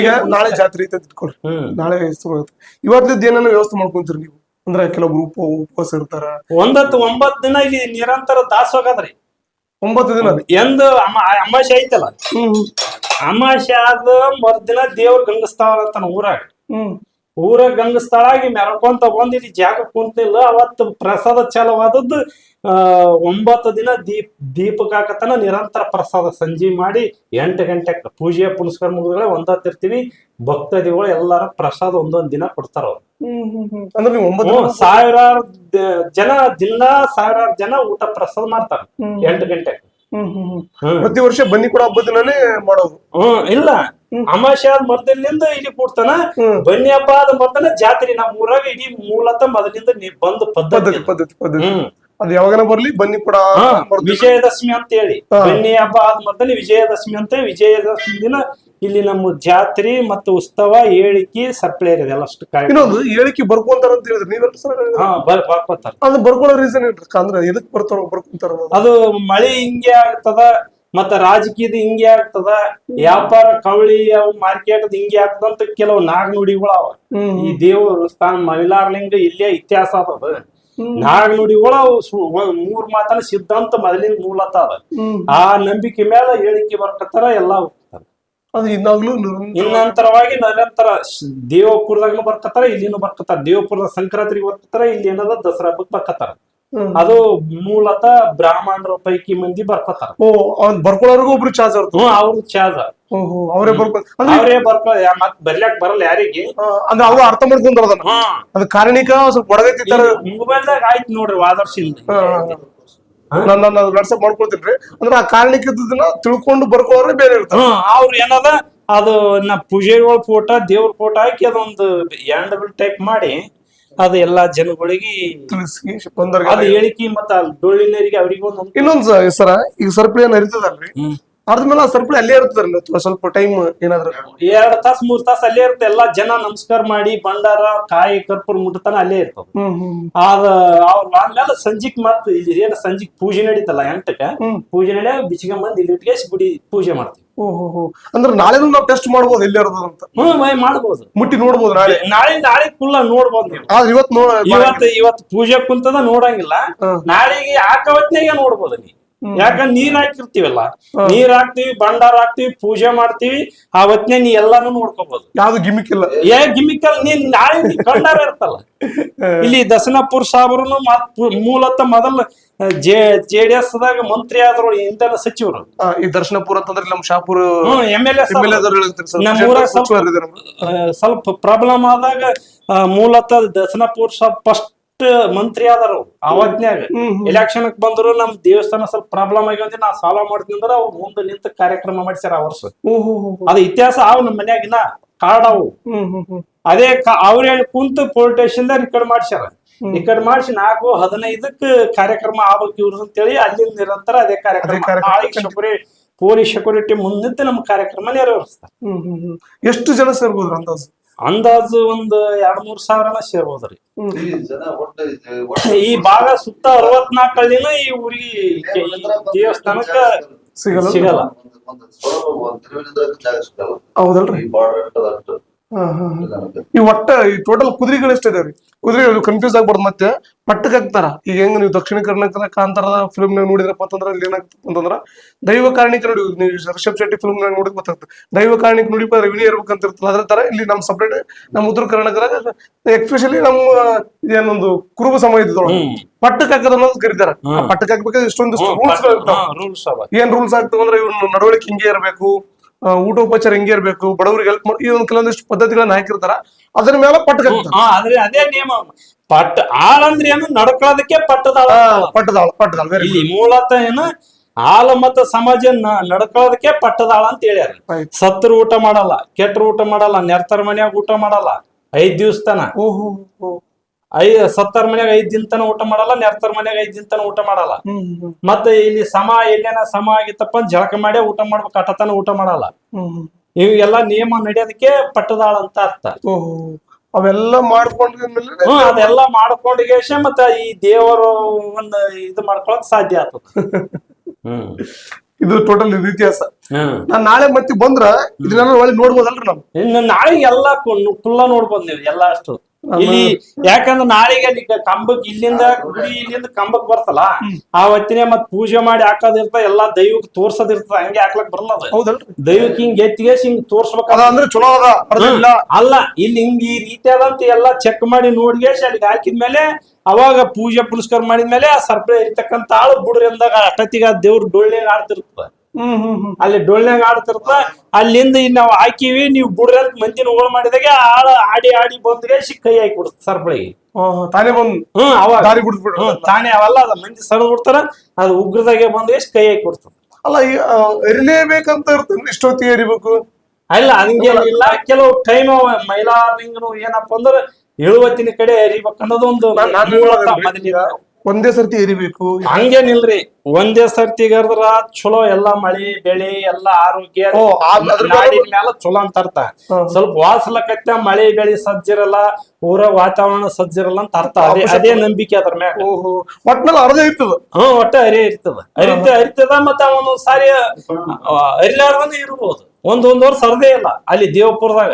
ಈಗ ನಾಳೆ ಜಾತ್ರೆ ಐತೆ ಇಟ್ಕೊಳ್ರಿ. ನಾಳೆ ಇವತ್ತಿದ್ದು ಏನನ್ನ ವ್ಯವಸ್ಥೆ ಮಾಡ್ಕೊಂತೀರಿ ನೀವು? ಅಂದ್ರೆ ಕೆಲವೊಬ್ರು ಉಪ ಉಪವಾಸ ಇರ್ತಾರ. ಒಂದತ್ತು ಒಂಬತ್ತು ದಿನ ಇಲ್ಲಿ ನಿರಂತರ ದಾಸೋಗದ್ರಿ. ಒಂಬತ್ತು ದಿನ ಎಂದು ಅಮ ಅಮಾವಾಸ್ಯೆ ಐತಲ್ಲ? ಅಮಾಶೆ ಆದ ಮರ್ದಿನ ದೇವ್ರ ಗಂಗಸ್ಥಳ ಅಂತ ಊರಾಗ. ಊರಾಗ ಗಂಗಸ್ಥಳ ಆಗಿ ಮೆರಕೊಂತ ಬಂದ್ ಇಲ್ಲಿ ಜಾಗ ಕುಂತಿಲ್ಲ ಅವತ್ತು ಪ್ರಸಾದ ಚಾಲವಾದದ್ದು ಒಂಬತ್ತು ದಿನ ದೀಪ್ ದೀಪಕಾಕತನ ನಿರಂತರ ಪ್ರಸಾದ ಸಂಜೆ ಮಾಡಿ ಎಂಟು ಗಂಟೆಗೆ ಪೂಜೆ ಪುನಸ್ಕಾರ ಮುಗಿದ್ರೆ ಒಂದತ್ತಿರ್ತೀವಿ ಭಕ್ತಾದಿಗಳು ಎಲ್ಲಾರ ಪ್ರಸಾದ ಒಂದೊಂದ್ ದಿನ ಕೊಡ್ತಾರ ಅವ್ರು. ಸಾವಿರಾರು ಜನ ದಿನ ಸಾವಿರಾರು ಜನ ಊಟ ಪ್ರಸಾದ ಮಾಡ್ತಾರ. ಎಂಟು ಗಂಟೆಗೆ ಹ್ಮ್ ಪ್ರತಿ ವರ್ಷ ಬನ್ನಿ ಕೂಡ ಹಬ್ಬದ ಮಾಡೋದು. ಹ್ಮ್ ಇಲ್ಲ. ಅಮಾಶೆ ಆದ ಮರ್ದಲ್ಲಿಂದ ಇಲ್ಲಿ ಕೂಡ್ತಾನ. ಬನ್ನಿ ಹಬ್ಬ ಆದ ಮರ್ದನ ಜಾತ್ರೆ ನಮ್ಮ ಊರಾಗ ಇಡೀ ಮೂಲತಃ ಮೊದಲಿಂದ ನೀ- ಬಂದ ಪದ್ಧತಿ ಪದ್ಧತಿ ಪದ್ಧತಿ ಪದ್ಧತಿ. ಹ್ಮ್. ಅದು ಯಾವಾಗನ ಬರ್ಲಿ? ಬನ್ನಿ ಕೂಡ ವಿಜಯದಶಮಿ ಅಂತ ಹೇಳಿ. ಬನ್ನಿ ಹಬ್ಬ ಆದ ಮರ್ದಲ್ಲಿ ವಿಜಯದಶಮಿ ಅಂತ ವಿಜಯದಶಮಿ ದಿನ ಇಲ್ಲಿ ನಮ್ಮ ಜಾತ್ರೆ ಮತ್ತು ಉತ್ಸವ ಏಳಿಕೆ ಸಪ್ಲೈ ಇದೆ ಅಷ್ಟು ಇನ್ನೊಂದು ಹೇಳಿಕೆ ಬರ್ಕೊಂತಾರ ಅಂತ ಹೇಳಿದ್ರೆ. ನೀವೆಲ್ಲ ಸರ್? ಹಾ ಬರ್ ಬರ್ಕೋತಾರ. ಅದು ಬರ್ಕೊಳ್ಳೋ ರೀಸನ್ ಅಂದ್ರೆ ಎದಕ್ ಬರ್ತಾರ ಬರ್ಕೊಂತಾರ ಅದು? ಮಳೆ ಹಿಂಗೆ ಆಗ್ತದ ಮತ್ತ ರಾಜಕೀಯದ ಹಿಂಗೆ ಆಗ್ತದ ವ್ಯಾಪಾರ ಕವಳಿ ಅವು ಮಾರ್ಕೆಟ್ ಹಿಂಗೆ ಆಗ್ತದಂತ ಕೆಲವು ನಾಗನುಡಿಗಳು ಅವ. ಈ ದೇವರು ಸ್ಥಾನ ಮಹಿಳಾರ್ಲಿಂಗ ಇಲ್ಲೇ ಇತಿಹಾಸ ಅದ. ಹ್ಮ್. ನೋಡಿ ಒಳ ಮೂರ್ ಮಾತನ ಸಿದ್ಧಾಂತ ಮೊದಲಿನ ಮೂಲತ ಅದ ಆ ನಂಬಿಕೆ ಮೇಲೆ ಹೇಳಿಕೆ ಬರ್ಕತ್ತಾರ ಎಲ್ಲಾ ಹೋಗ್ತಾರ ಇನ್ನಂತರವಾಗಿ ನಿರಂತರ ದೇವಪುರದಾಗನು ಬರ್ಕತ್ತಾರ ಇಲ್ಲಿನೂ ಬರ್ಕತ್ತಾರ ದೇವಪುರದ ಸಂಕ್ರಾಂತಿಗೆ ಬರ್ಕತ್ತಾರ ಇಲ್ಲಿ ಏನದ ದಸರಾ ಹಬ್ಬಕ್ಕೆ ಬರ್ಕತ್ತಾರ. ಅದು ಮೂಲತ ಬ್ರಾಹ್ಮಣರ ಪೈಕಿ ಮಂದಿ ಬರ್ಕೋತಾರ. ಓ ಅವ್ನ್ ಬರ್ಕೊಳ್ಳೋರ್ಗು ಒಬ್ರು ಚಾರ್ಜ್ ಅವ್ರದ್ದು ಹ್ಮ್ ಅವ್ರ ಚಾರ್ಜ್ ಓಹೋ ಅವರೇ ಬರ್ಕೊ ಅಂದ್ರೆ ಅವರೇ ಬರ್ಕೊ ಯಾ- ಮತ್ ಬರ್ಲಾಕ್ ಬರಲ್ಲ ಯಾರಿಗೆ? ಆ, ಅಂದ್ರೆ ಅವ್ರು ಅರ್ಥ ಮಾಡ್ಕೊಂತಾರ ಅದನ್ನ ಅದು ಕಾರಣಿಕ ಸ್ವಲ್ಪ ಹೊರಗೈತಿ ಮೊಬೈಲ್ ಮೊಬೈಲ್ದಾಗ ಆಯ್ತು ನೋಡ್ರಿ ವಾದರ್ಶಿಂದ ನಾನು ನಾನು ವಾಟ್ಸಪ್ ಮಾಡ್ಕೊಳ್ತೀನಿ ಅಂದ್ರೆ ಆ ಕಾರಣಿಕದನ್ನ ತಿಳ್ಕೊಂಡು ಬರ್ಕೊಳ್ಳೋರೆ ಬೇರೆ ಇರ್ತಾರೆ. ಹ್ಮ್ ಅವ್ರ ಏನದ? ಅದು ನಾ ಪೂಜೆಗಳ ಫೋಟೋ ದೇವ್ರ ಫೋಟೋ ಹಾಕಿ ಅದೊಂದು ಎಂಡ್ ಟೈಪ್ ಮಾಡಿ ಅದು ಎಲ್ಲಾ ಜನಗಳಿಗೆ ತಿಳಿಸಿ ಅದು ಹೇಳಿಕೆ ಮತ್ತ ಡೊಳ್ಳಿನರಿಗೆ ಅವ್ರಿಗೆ ಒಂದು ಇನ್ನೊಂದ್ ಸ- ಸರ ಈಗ ಸರ್ಪಳಿ ಏನ್ ಹರಿತದಲ್ರಿ? ಸರ್ಪಳಿ ಆ ಸರ್ಪಳಿ ಅಲ್ಲೇ ಇರ್ತದಲ್ಲ ಸ್ವಲ್ಪ ಟೈಮ್ ಏನಾದ್ರು? ಎರಡ್ ತಾಸ್ ಮೂರ್ ತಾಸ್ ಅಲ್ಲೇ ಇರುತ್ತೆ. ಎಲ್ಲಾ ಜನ ನಮಸ್ಕಾರ ಮಾಡಿ ಭಂಡಾರ ಕಾಯಿ ಕರ್ಪೂರ ಮುಟ್ಟತನ ಅಲ್ಲೇ ಹ್ಮ್ ಹ್ಮ್ ಅದ ಅವ್ರ ಆದ್ಮೇಲೆ ಸಂಜಿಕ್ ಮತ್ ಇಲ್ಲಿ ಏನ್ ಸಂಜಿಕ್ ಪೂಜೆ ನಡೀತಲ್ಲ ಎಂಟಕ್ಕ? ಹ್ಮ್. ಪೂಜೆ ನಡೆಯ ಬಿಚ್ಕೊಂಡ್ ಬಂದ್ ಇಲ್ಲಿ ಇಟ್ಕೇಸಿ ಗುಡಿ ಪೂಜೆ ಮಾಡ್ತೀವಿ. ಅಂದ್ರೆ ನಾಳೆನೂ ನಾವು ಟೆಸ್ಟ್ ಮಾಡ್ಬೋದು ಎಲ್ಲಿ ಅಂತ. ಹ್ಮ್ ಮೈ ಮಾಡ್ಬೋದು. ಮುಟ್ಟಿ ನೋಡಬಹುದು ನಾಳೆ. ನಾಳೆ ನಾಳೆ ಫುಲ್ಲ ನೋಡ್ಬೋದು ನೀವು. ಆದ್ರೆ ಇವತ್ತು ಇವತ್ತು ಇವತ್ತು ಪೂಜೆ ಕುಂತದ ನೋಡಂಗಿಲ್ಲ. ನಾಳೆಗೆ ನಾಳೆಗೆ ಆಕವತ್ತಿಗೆ ನೋಡ್ಬೋದು ನೀ ಯಾಕಂದ್ರೆ ನೀರ್ ಹಾಕಿರ್ತೀವಲ್ಲ? ನೀರ್ ಹಾಕ್ತಿವಿ ಭಂಡಾರ ಹಾಕ್ತಿವಿ ಪೂಜೆ ಮಾಡ್ತೀವಿ ಆ ನೀ ಎಲ್ಲಾನು ನೋಡ್ಕೋಬಹುದು ಯಾವ್ದು ಗಿಮಿಕ್ ಇಲ್ಲ. ಏ ಗಿಮಿಕ್ ಅಲ್ಲ ನೀನ್ ನಾಳೆ ಭಂಡಾರ ಕಂಡಾರ ಇರ್ತಲ್ಲ. ಇಲ್ಲಿ ದಸನಾಪುರ್ ಸಾಬ್ರು ಮೂಲತಃ ಮೊದಲ ಜೆ ಜೆ ಡಿ ಎಸ್ ದಾಗ ಮಂತ್ರಿ ಆದ್ರು ಇಂಧನ ಸಚಿವರು. ಈ ದರ್ಶನಪುರ ಅಂತಂದ್ರೆ ನಮ್ ಶಾಪುರ್ ಎಂ ಎಲ್ ಎ. ನಮ್ಮ ಸ್ವಲ್ಪ- ಪ್ರಾಬ್ಲಮ್ ಆದಾಗ ಮೂಲತಃ ದಸನಾಪುರ್ ಸಾಬ್ ಫಸ್ಟ್ ಮಂತ್ರಿ ಆದಾರು ಅವತ್ನ್ಯಾಗ. ಎಲೆಕ್ಷನ್ ಬಂದ್ರು ನಮ್ ದೇವಸ್ಥಾನ ಸ್ವಲ್ಪ ಪ್ರಾಬ್ಲಮ್ ಆಗ್ಯಂದ್ರೆ ನಾ ಸಾಲ್ವ್ ಮಾಡ್ತೀನಿ ಅಂದ್ರೆ ಅವ್ರು ಮುಂದೆ ನಿಂತ ಕಾರ್ಯಕ್ರಮ ಮಾಡಿಸ್ಯಾರ ಆ ವರ್ಷ. ಅದು ಇತಿಹಾಸ ಅವ್ ನಮ್ ಮನ್ಯಾಗಿನ ಕಾರ್ಡ್ ಅವು. ಅದೇ ಅವ್ರ ಕುಂತು ಪೊಲಿಟೇಷನ್ ಸ್ಟೇಷನ್ ರೆಕಾರ್ಡ್ ಮಾಡ್ಸ್ಯಾರ. ರೆಕಾರ್ಡ್ ಮಾಡಿಸಿ ನಾಲ್ಕು ಹದಿನೈದಕ್ಕ ಕಾರ್ಯಕ್ರಮ ಆಗ್ಬೇಕು ಇವ್ರದ್ದು ಅಂತೇಳಿ ಅಲ್ಲಿಂದ ನಿರಂತರ ಅದೇ ಕಾರ್ಯಕ್ರಮ ಪೊಲೀಸ್ ಸೆಕ್ಯೂರಿಟಿ ಮುಂದಿದ್ದು ನಮ್ಮ ಕಾರ್ಯಕ್ರಮ ನೆರವೇರಿಸ್ತಾರೆ. ಎಷ್ಟು ಜನ ಸೇರ್ಬೋದು ಅಂದಾಜು ಅಂದಾಜು ಒಂದು ಎರಡ್ ಮೂರ್ ಸಾವಿರನ ಸೇರ್ಬೋದ್ರಿ. ಈ ಭಾಗ ಸುತ್ತ ಅರವತ್ನಾಲ್ಕು ಹಳ್ಳಿನ ಈ ಊರಿಗೆ ದೇವಸ್ಥಾನಕ್ಕ ಸಿಗಲ್ಲ. ಸಿಗಲ್ಲ. ಹೌದಲ್ರಿ. ಈ ಹಾ ಹಾ. ಹಾ. ಒಟ್ಟ ಈ ಟೋಟಲ್ ಕುದುರೆಗಳು ಎಷ್ಟಿದೆ ರೀ? ಕುದುರೆಗಳು ಕನ್ಫ್ಯೂಸ್ ಆಗ್ಬಾರ್ದು ಮತ್ತೆ. ಪಟ್ಟಕ್ ಹಾಕ್ತಾರ. ಈಗ ಹೆಂಗ್ ನೀವು ದಕ್ಷಿಣ ಕರ್ನಾಟಕದ ಕಾಂತಾರದ ಫಿಲ್ಮ್ ನಾಗ ನೋಡಿದ್ರಪ್ಪ ಅಂತಂದ್ರ ಅಲ್ಲಿ ಏನಾಗ್ತದೆ ಅಂತಂದ್ರ ದೈವ ಕಾರಣಿಕ ನೋಡಿ ನೀವು ರಿಷಬ್ ಶೆಟ್ಟಿ ಫಿಲ್ಮ್ ನಾಗ ನೋಡಿದ್ ಗೊತ್ತಾಗ್ತದೆ. ದೈವ ಕಾರಣಿಕ ನೋಡಿ ಇರ್ಬೇಕು ಇರ್ಬೇಕಂತ ಇರ್ತದೆ. ಅದ್ರ ತರ ಇಲ್ಲಿ ನಮ್ಮ ಸಪ್ರೇಟ್ ನಮ್ಮ ಉತ್ತರ ಕರ್ನಾಟಕದಾಗ ಎಕ್ಸ್ಪೆಷಲಿ ನಮ್ಮ ಏನೊಂದು ಕುರುಬ ಸಮಯ ಹ್ಮ್. ಪಟ್ಟಕ್ ಹಾಕೋದು ಅನ್ನೋದು ಕರೀತಾರ. ಪಟ್ಟಕ್ಕೆ ಹಾಕ್ಬೇಕಾದ್ರೆ ಇಷ್ಟೊಂದು ರೂಲ್ಸ್ ಏನ್ ರೂಲ್ಸ್ ಆಗ್ತವೆ ಅಂದ್ರೆ ಇವ್ನ ನಡವಳಿಕೆ ಹಿಂಗೆ ಇರಬೇಕು. ಊಟೋಪಚಾರ ಹೆಂಗೆ ಇರಬೇಕು ಬಡವರಿಗೆ ಹೆಲ್ಪ್ ಮಾಡಿ ಒಂದು ಕೆಲವೊಂದಿಷ್ಟು ಪದ್ಧತಿಗಳನ್ನ ಹಾಕಿರ್ತಾರ ಅದ್ರ ಮೇಲೆ ಪಟ್ಟ ಆದ್ರೆ ಅದೇ ನಿಯಮ. ಪಟ್ ಆಳಂದ್ರೆ ಏನು? ನಡ್ಕೊಳ್ಳೋದಕ್ಕೆ ಪಟ್ಟದಾಳ ಪಟ್ಟದಾಳ ಪಟ್ಟದಾಳ ಇಲ್ಲಿ ಮೂಲತಃ ಏನು? ಆಳ ಮತ್ತ ಸಮಾಜ ನಡ್ಕೊಳ್ಳೋದಕ್ಕೆ ಪಟ್ಟದಾಳ ಅಂತ ಹೇಳ್ಯಾರ. ಸತ್ರು ಊಟ ಮಾಡಲ್ಲ ಕೆಟ್ಟರು ಊಟ ಮಾಡಲ್ಲ ನೆರ್ತರ ಮನ್ಯಾಗ ಊಟ ಮಾಡಲ್ಲ. ಐದ್ ದಿವಸ ತನ. ಐ ಸತ್ತರ ಮನ್ಯಾಗ ಐದ್ ದಿನ ತನ ಊಟ ಮಾಡಲ್ಲ ನೆರ್ತರ ಮನ್ಯಾಗ ಐದ್ ದಿನ ತನ ಊಟ ಮಾಡಲ್ಲ. ಮತ್ತೆ ಇಲ್ಲಿ ಸಮ ಎಲ್ಲೇನ ಸಮ ಆಗಿತ್ತಪ್ಪ ಜಳಕ ಮಾಡಿ ಊಟ ಮಾಡ್ಬೇಕು ಅಟತನ ಊಟ ಮಾಡಲ್ಲ. ಇವೆಲ್ಲ ನಿಯಮ ನಡೆಯೋದಕ್ಕೆ ಪಟ್ಟದಾಳ ಅಂತ ಅರ್ಥ. ಅವೆಲ್ಲ ಮಾಡ್ಕೊಂಡ್ಮೇಲೆ ಹ್ಮ್ ಅದೆಲ್ಲ ಮಾಡ್ಕೊಂಡಿಗೆ ಮತ್ತ ಈ ದೇವರು ಒಂದ್ ಇದು ಮಾಡ್ಕೊಳಕ್ ಸಾಧ್ಯ ಆತ ಹ್ಮ್. ಇದು ಟೋಟಲ್ ಇದು ಇತಿಹಾಸ ನಾನ್ ನಾಳೆ ಮತ್ತೆ ಬಂದ್ರ ಇದನ್ನೆಲ್ಲ ಒಳ್ಳೆ ನೋಡ್ಬೋದಲ್ರಿ ನಾವು? ಇನ್ನು ನಾಳೆ ಎಲ್ಲಾ ಕುಲ್ಲ ನೋಡ್ಬೋದು ನೀವು ಎಲ್ಲಾ ಅಷ್ಟು ಇಲ್ಲಿ ಯಾಕಂದ್ರೆ ನಾಳೆಗೆ ಅಲ್ಲಿ ಕಂಬಕ್ ಇಲ್ಲಿಂದ ಗುಡಿ ಇಲ್ಲಿಂದ ಕಂಬಕ್ ಬರ್ತಲ್ಲ ಆ ಹೊತ್ತಿನೇ ಮತ್ ಪೂಜೆ ಮಾಡಿ ಹಾಕೋದಿರ್ತ ಎಲ್ಲಾ ದೈವಕ್ ತೋರ್ಸೋದಿರ್ತದ ಹಂಗೆ ಹಾಕ್ಲಕ್ ಬರಲ್ಲ ದೈವಕ್ ಹಿಂಗ್ ಎತ್ತಿಗೆ ಹಿಂಗ್ ತೋರ್ಸ್ಬೇಕ ಅದ ಅಂದ್ರೆ ಚಲೋ ಅದ ಅಲ್ಲ ಇಲ್ಲಿ ಹಿಂಗ್ ಈ ರೀತಿ ಅದಂತ ಎಲ್ಲಾ ಚೆಕ್ ಮಾಡಿ ನೋಡ್ಗೇಶ್ ಅಲ್ಲಿಗೆ ಹಾಕಿದ್ಮೇಲೆ ಅವಾಗ ಪೂಜೆ ಪುನಸ್ಕಾರ ಮಾಡಿದ್ಮೇಲೆ ಆ ಸರ್ಪ್ರೈಸ್ ಇರ್ತಕ್ಕಂತ ಆಳು ಬುಡ್ರಿಂದಾಗ ಅಷ್ಟೊತ್ತಿಗೆ ಆ ದೇವ್ರ ಡೊಳ್ಳೆ ಆಡ್ತಿರ್ತದ ಅಲ್ಲಿ ಡೊಳ್ಳ್ನಾಗ ಆಡ್ತಿರ್ತ ಅಲ್ಲಿಂದ ಇನ್ ನಾವು ಹಾಕಿವಿ ನೀವು ಬುಡ್ರಂತ ಮಂದಿನ ಓಳ್ ಮಾಡಿದಾಗ ಆಳ ಆಡಿ ಆಡಿ ಬಂದ್ರೆ ಸಿಕ್ಕ ಕೈ ಹಾಕಿ ಬಿಡ್ತ ಸರ್ಪಳಿಗೆ ಓಹೋ, ತಾನೇ ಬಂದ್ ಹ್ಮ್ ಅವಾಗ. ದಾರಿ ಬಿಡ್ಸ್ಬಿಡ್ರಿ ಹ್ಮ್ ತಾನೇ ಅವಲ್ಲ ಅದ ಮಂದಿ ಸಡದ್ ಬಿಡ್ತಾರ ಅದು ಉಗ್ರದಾಗೆ ಬಂದ್ರೆ ಕೈ ಹಾಕಿ ಕೊಡ್ತ ಅಲ್ಲ ಎರಿಲೇಬೇಕಂತ ಇರ್ತದೆ ಇಷ್ಟೊತ್ತಿಗೆ ಎರಿಬೇಕು ಅಲ್ಲ ಹಂಗೇನಿಲ್ಲ ಕೆಲವು ಟೈಮ್ ಮೈಲಾರಿಂಗ್ನು ಏನಪ್ಪ ಅಂದ್ರ ಇಳುವತ್ತಿನ ಕಡೆ ಎರಿಬೇಕನ್ನೋದೊಂದು ಒಂದು. ಒಂದೇ ಸರ್ತಿ ಎರಿಬೇಕು ಹಂಗೇನಿಲ್ರಿ. ಒಂದೇ ಸರ್ತಿ ಗರ್ದ್ರ ಚಲೋ ಎಲ್ಲಾ ಮಳಿ ಬೆಳಿ ಎಲ್ಲಾ ಆರೋಗ್ಯ ಓ, ಆ- ಅದ್ರ ಮೇಲೆ- ನಾಡಿನ ಮ್ಯಾಲ ಚಲೋ ಅಂತ ಅರ್ಥ. ಹಾ. ಸ್ವಲ್ಪ ವಾಸಲಕತ್ತ ಮಳಿ ಬೆಳಿ ಸಜ್ಜಿರಲ್ಲ ಊರ ವಾತಾವರಣ ಸಜ್ಜಿರಲ್ಲ ಅಂತ ಅರ್ಥ. ಅದೇ ಅದೇ ನಂಬಿಕೆ ಅದ್ರ ಮ್ಯಾಗ. ಓಹೋ ಒಟ್ನಲ್ಲಿ ಅರ್ಧ ಇರ್ತದ. ಹ್ಮ್ ಒಟ್ಟ ಅರಿ ಇರ್ತದ. ಅರಿತ ಅರಿತದ ಮತ್ತ ಒಂದೊಂದ್ ಸಾರಿ ಅರಿಲಾರ್ದಂಗ ಇರ್ಬೋದು. ಒಂದೊಂದ್ ಒಂದ್ ವರ್ಷ ಅರ್ಧೇ ಇಲ್ಲ. ಅಲ್ಲಿ ದೇವಪುರದಾಗ.